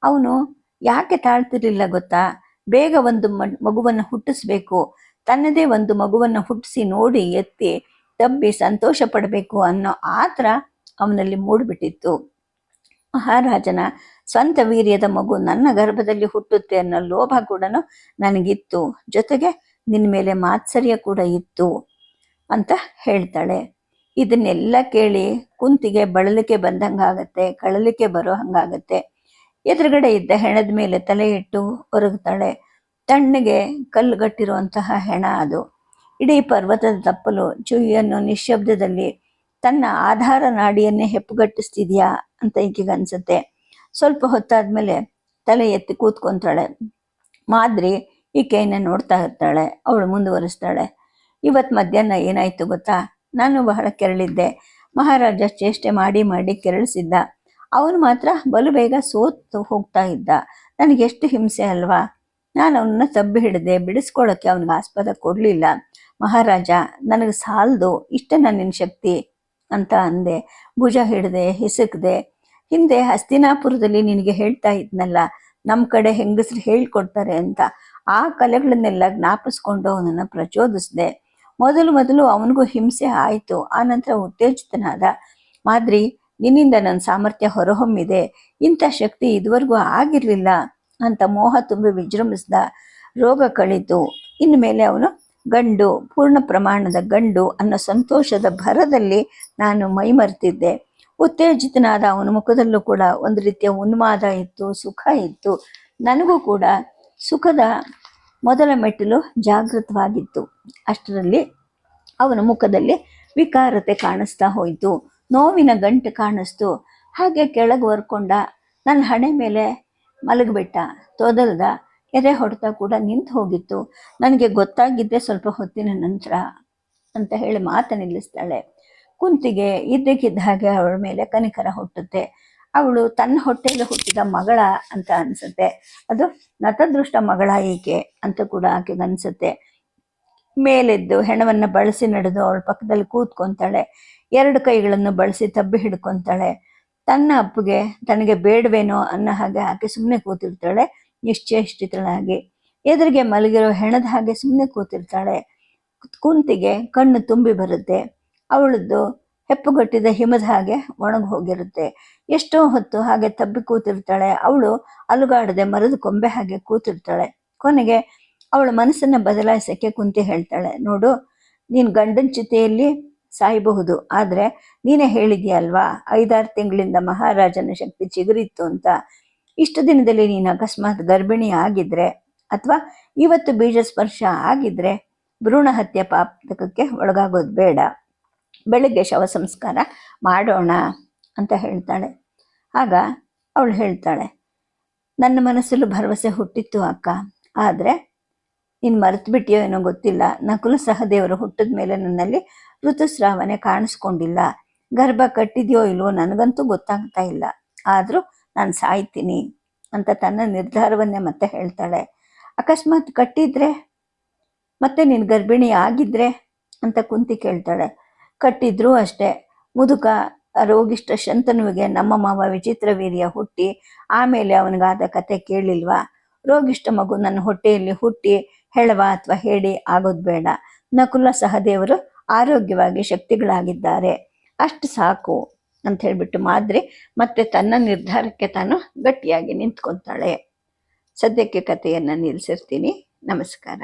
ಅವನು, ಯಾಕೆ ತಾಳ್ತಿರ್ಲಿಲ್ಲ ಗೊತ್ತಾ? ಬೇಗ ಒಂದು ಮಗುವನ್ನು ಹುಟ್ಟಿಸ್ಬೇಕು. ತನ್ನದೇ ಒಂದು ಮಗುವನ್ನು ಹುಟ್ಟಿಸಿ ನೋಡಿ ಎತ್ತಿ ತಬ್ಬಿ ಸಂತೋಷ ಪಡಬೇಕು ಅನ್ನೋ ಆತರ ಅವನಲ್ಲಿ ಮೂಡ್ಬಿಟ್ಟಿತ್ತು. ಮಹಾರಾಜನ ಸ್ವಂತ ವೀರ್ಯದ ಮಗು ನನ್ನ ಗರ್ಭದಲ್ಲಿ ಹುಟ್ಟುತ್ತೆ ಅನ್ನೋ ಲೋಭ ಕೂಡ ನನಗಿತ್ತು. ಜೊತೆಗೆ ನಿನ್ನ ಮೇಲೆ ಮಾತ್ಸರ್ಯ ಕೂಡ ಇತ್ತು ಅಂತ ಹೇಳ್ತಾಳೆ. ಇದನ್ನೆಲ್ಲ ಕೇಳಿ ಕುಂತಿಗೆ ಬಳಲಿಕೆ ಬಂದಂಗಾಗತ್ತೆ, ಕಳಲಿಕೆ ಬರೋ ಹಂಗಾಗತ್ತೆ. ಎದುರುಗಡೆ ಇದ್ದ ಹೆಣದ ಮೇಲೆ ತಲೆ ಇಟ್ಟು ಒರಗ್ತಾಳೆ ತಣ್ಣಗೆ ಕಲ್ಲುಗಟ್ಟಿರುವಂತಹ ಹೆಣ ಅದು. ಇಡೀ ಪರ್ವತದ ತಪ್ಪಲು ಚುಯ್ಯನ್ನು ನಿಶ್ಶಬ್ದದಲ್ಲಿ ತನ್ನ ಆಧಾರ ನಾಡಿಯನ್ನೇ ಹೆಪ್ಪುಗಟ್ಟಿಸ್ತಿದ್ಯಾ ಅಂತ ಈಕೆಗೆ ಅನ್ಸುತ್ತೆ ಸ್ವಲ್ಪ ಹೊತ್ತಾದ್ಮೇಲೆ ತಲೆ ಎತ್ತಿ ಕೂತ್ಕೊಂತಾಳೆ. ಮಾದ್ರಿ ಈಕೆಯನ್ನ ನೋಡ್ತಾ ಇರ್ತಾಳೆ, ಅವಳು ಮುಂದುವರಿಸ್ತಾಳೆ. ಇವತ್ತು ಮಧ್ಯಾಹ್ನ ಏನಾಯ್ತು ಗೊತ್ತಾ? ನಾನು ಬಹಳ ಕೆರಳಿದ್ದೆ. ಮಹಾರಾಜ ಚೇಷ್ಟೆ ಮಾಡಿ ಮಾಡಿ ಕೆರಳಿಸಿದ್ದ. ಅವನು ಮಾತ್ರ ಬಲು ಬೇಗ ಸೋತು ಹೋಗ್ತಾ ಇದ್ದ. ನನಗೆ ಎಷ್ಟು ಹಿಂಸೆ ಅಲ್ವಾ? ನಾನು ಅವನನ್ನ ತಬ್ಬಿ ಹಿಡಿದೆ ಬಿಡಿಸ್ಕೊಳ್ಳೋಕ್ಕೆ ಅವನಿಗೆ ಆಸ್ಪದ ಕೊಡಲಿಲ್ಲ. ಮಹಾರಾಜ, ನನಗೆ ಸಾಲದು, ಇಷ್ಟೇ ನನ್ನ ಶಕ್ತಿ ಅಂತ ಅಂದೆ. ಭುಜ ಹಿಡಿದೆ, ಹಿಸುಕ್ದೆ. ಹಿಂದೆ ಹಸ್ತಿನಾಪುರದಲ್ಲಿ ನಿನಗೆ ಹೇಳ್ತಾ ಇದ್ನಲ್ಲ ನಮ್ಮ ಕಡೆ ಹೆಂಗಸರು ಹೇಳ್ಕೊಡ್ತಾರೆ ಅಂತ. ಆ ಕಲೆಗಳನ್ನೆಲ್ಲ ಜ್ಞಾಪಿಸ್ಕೊಂಡು ಅವನನ್ನು ಪ್ರಚೋದಿಸಿದೆ. ಮೊದಲು ಮೊದಲು ಅವನಿಗೂ ಹಿಂಸೆ ಆಯಿತು. ಆನಂತರ ಉತ್ತೇಜಿತನಾದ, ಮಾದ್ರಿ, ನಿನ್ನಿಂದ ನನ್ನ ಸಾಮರ್ಥ್ಯ ಹೊರಹೊಮ್ಮಿದೆ. ಇಂಥ ಶಕ್ತಿ ಇದುವರೆಗೂ ಆಗಿರಲಿಲ್ಲ ಅಂತ ಮೋಹ ತುಂಬಿ ವಿಜೃಂಭಿಸಿದ ರೋಗ ಕಳಿತು ಇನ್ಮೇಲೆ ಅವನು, ಗಂಡು, ಪೂರ್ಣ ಪ್ರಮಾಣದ ಗಂಡು ಅನ್ನೋ ಸಂತೋಷದ ಭರದಲ್ಲಿ ನಾನು ಮೈಮರೆತಿದ್ದೆ. ಉತ್ತೇಜಿತನಾದ ಅವನ ಮುಖದಲ್ಲೂ ಕೂಡ ಒಂದು ರೀತಿಯ ಉನ್ಮಾದ ಇತ್ತು, ಸುಖ ಇತ್ತು. ನನಗೂ ಕೂಡ ಸುಖದ ಮೊದಲ ಮೆಟ್ಟಿಲು ಜಾಗೃತವಾಗಿತ್ತು. ಅಷ್ಟರಲ್ಲಿ ಅವನ ಮುಖದಲ್ಲಿ ವಿಕಾರತೆ ಕಾಣಿಸ್ತಾ ಹೋಯಿತು. ನೋವಿನ ಗಂಟು ಕಾಣಿಸ್ತು. ಹಾಗೆ ಕೆಳಗೆ ಹೊರ್ಕೊಂಡ ನನ್ನ ಹಣೆ ಮೇಲೆ ಮಲಗಿಬಿಟ್ಟ. ತೊದಲ್ದ ಎದೆ ಹೊಡೆತ ಕೂಡ ನಿಂತು ಹೋಗಿತ್ತು. ನನಗೆ ಗೊತ್ತಾಗಿದ್ದೆ ಸ್ವಲ್ಪ ಹೊತ್ತಿನ ನಂತರ ಅಂತ ಹೇಳಿ ಮಾತು ನಿಲ್ಲಿಸ್ತಾಳೆ ಕುಂತಿಗೆ ಇದ್ದಕ್ಕಿದ್ದ ಹಾಗೆ ಅವಳ ಮೇಲೆ ಕನಿಕರ ಹುಟ್ಟುತ್ತೆ. ಅವಳು ತನ್ನ ಹೊಟ್ಟೆಯಲ್ಲಿ ಹುಟ್ಟಿದ ಮಗಳ ಅಂತ ಅನ್ಸುತ್ತೆ. ಅದು ನತದೃಷ್ಟ ಮಗಳ ಈಕೆ ಅಂತ ಕೂಡ ಆಕೆಗೆ ಅನ್ಸುತ್ತೆ. ಮೇಲೆದ್ದು ಹೆಣವನ್ನ ಬಳಸಿ ನಡೆದು ಅವಳ ಪಕ್ಕದಲ್ಲಿ ಕೂತ್ಕೊಂತಾಳೆ. ಎರಡು ಕೈಗಳನ್ನು ಬಳಸಿ ತಬ್ಬಿ ಹಿಡ್ಕೊಂತಾಳೆ. ತನ್ನ ಅಪ್ಪಗೆ ತನಗೆ ಬೇಡವೇನೋ ಅನ್ನೋ ಹಾಗೆ ಆಕೆ ಸುಮ್ಮನೆ ಕೂತಿರ್ತಾಳೆ, ನಿಶ್ಚೇಷ್ಟಿತಳಾಗಿ. ಎದುರಿಗೆ ಮಲಗಿರೋ ಹೆಣದ ಹಾಗೆ ಸುಮ್ಮನೆ ಕೂತಿರ್ತಾಳೆ. ಕುಂತಿಗೆ ಕಣ್ಣು ತುಂಬಿ ಬರುತ್ತೆ. ಅವಳದ್ದು ಹೆಪ್ಪುಗಟ್ಟಿದ ಹಿಮದ ಹಾಗೆ ಒಣಗಿ ಹೋಗಿರುತ್ತೆ. ಎಷ್ಟೋ ಹೊತ್ತು ಹಾಗೆ ತಬ್ಬಿ ಕೂತಿರ್ತಾಳೆ. ಅವಳು ಅಲುಗಾಡದೆ ಮರದ ಕೊಂಬೆ ಹಾಗೆ ಕೂತಿರ್ತಾಳೆ. ಕೊನೆಗೆ ಅವಳ ಮನಸ್ಸನ್ನ ಬದಲಾಯಿಸಕ್ಕೆ ಕುಂತಿ ಹೇಳ್ತಾಳೆ, ನೋಡು, ನೀನ್ ಗಂಡನ ಚಿತೆಯಲ್ಲಿ ಸಾಯಬಹುದು, ಆದ್ರೆ ನೀನೇ ಹೇಳಿದ್ಯಲ್ವಾ, ಐದಾರು ತಿಂಗಳಿಂದ ಮಹಾರಾಜನ ಶಕ್ತಿ ಚಿಗುರಿತ್ತು ಅಂತ. ಇಷ್ಟು ದಿನದಲ್ಲಿ ನೀನು ಅಕಸ್ಮಾತ್ ಗರ್ಭಿಣಿ ಆಗಿದ್ರೆ ಅಥವಾ ಇವತ್ತು ಬೀಜ ಸ್ಪರ್ಶ ಆಗಿದ್ರೆ ಭ್ರೂಣ ಹತ್ಯೆ ಪಾಪಕಕ್ಕೆ ಒಳಗಾಗೋದು ಬೇಡ. ಬೆಳಿಗ್ಗೆ ಶವ ಸಂಸ್ಕಾರ ಮಾಡೋಣ ಅಂತ ಹೇಳ್ತಾಳೆ. ಆಗ ಅವಳು ಹೇಳ್ತಾಳೆ, ನನ್ನ ಮನಸ್ಸಲ್ಲೂ ಭರವಸೆ ಹುಟ್ಟಿತ್ತು ಅಕ್ಕ. ಆದರೆ ನೀನು ಮರೆತು ಬಿಟ್ಟಿಯೋ ಏನೋ ಗೊತ್ತಿಲ್ಲ. ನಕುಲ ಸಹದೇವರು ಹುಟ್ಟಿದ ಮೇಲೆ ನನ್ನಲ್ಲಿ ಋತುಸ್ರಾವನೆ ಕಾಣಿಸ್ಕೊಂಡಿಲ್ಲ. ಗರ್ಭ ಕಟ್ಟಿದೆಯೋ ಇಲ್ವೋ ನನಗಂತೂ ಗೊತ್ತಾಗ್ತಾ ಇಲ್ಲ. ಆದರೂ ನಾನು ಸಾಯ್ತೀನಿ ಅಂತ ತನ್ನ ನಿರ್ಧಾರವನ್ನೇ ಮತ್ತೆ ಹೇಳ್ತಾಳೆ. ಅಕಸ್ಮಾತ್ ಕಟ್ಟಿದ್ರೆ ಮತ್ತೆ ನೀನು ಗರ್ಭಿಣಿ ಆಗಿದ್ರೆ ಅಂತ ಕುಂತಿ ಕೇಳ್ತಾಳೆ. ಕಟ್ಟಿದ್ರೂ ಅಷ್ಟೇ. ಮುದುಕ ರೋಗಿಷ್ಠ ಶಂತನುವಿಗೆ, ನಮ್ಮ ಮಾವ ವಿಚಿತ್ರ ವೀರ್ಯ ಹುಟ್ಟಿ, ಆಮೇಲೆ ಅವನಿಗಾದ ಕತೆ ಕೇಳಿಲ್ವಾ? ರೋಗಿಷ್ಠ ಮಗು ನನ್ನ ಹೊಟ್ಟೆಯಲ್ಲಿ ಹುಟ್ಟಿ, ಹೆಳವ ಅಥವಾ ಹೇಳಿ, ಆಗೋದು ಬೇಡ. ನಕುಲ ಸಹದೇವರು ಆರೋಗ್ಯವಾಗಿ ಶಕ್ತಿಗಳಾಗಿದ್ದಾರೆ. ಅಷ್ಟು ಸಾಕು ಅಂತ ಹೇಳಿಬಿಟ್ಟು ಮಾದ್ರಿ ಮತ್ತೆ ತನ್ನ ನಿರ್ಧಾರಕ್ಕೆ ತಾನು ಗಟ್ಟಿಯಾಗಿ ನಿಂತ್ಕೊತಾಳೆ. ಸದ್ಯಕ್ಕೆ ಕಥೆಯನ್ನು ನಿಲ್ಲಿಸಿರ್ತೀನಿ ನಮಸ್ಕಾರ.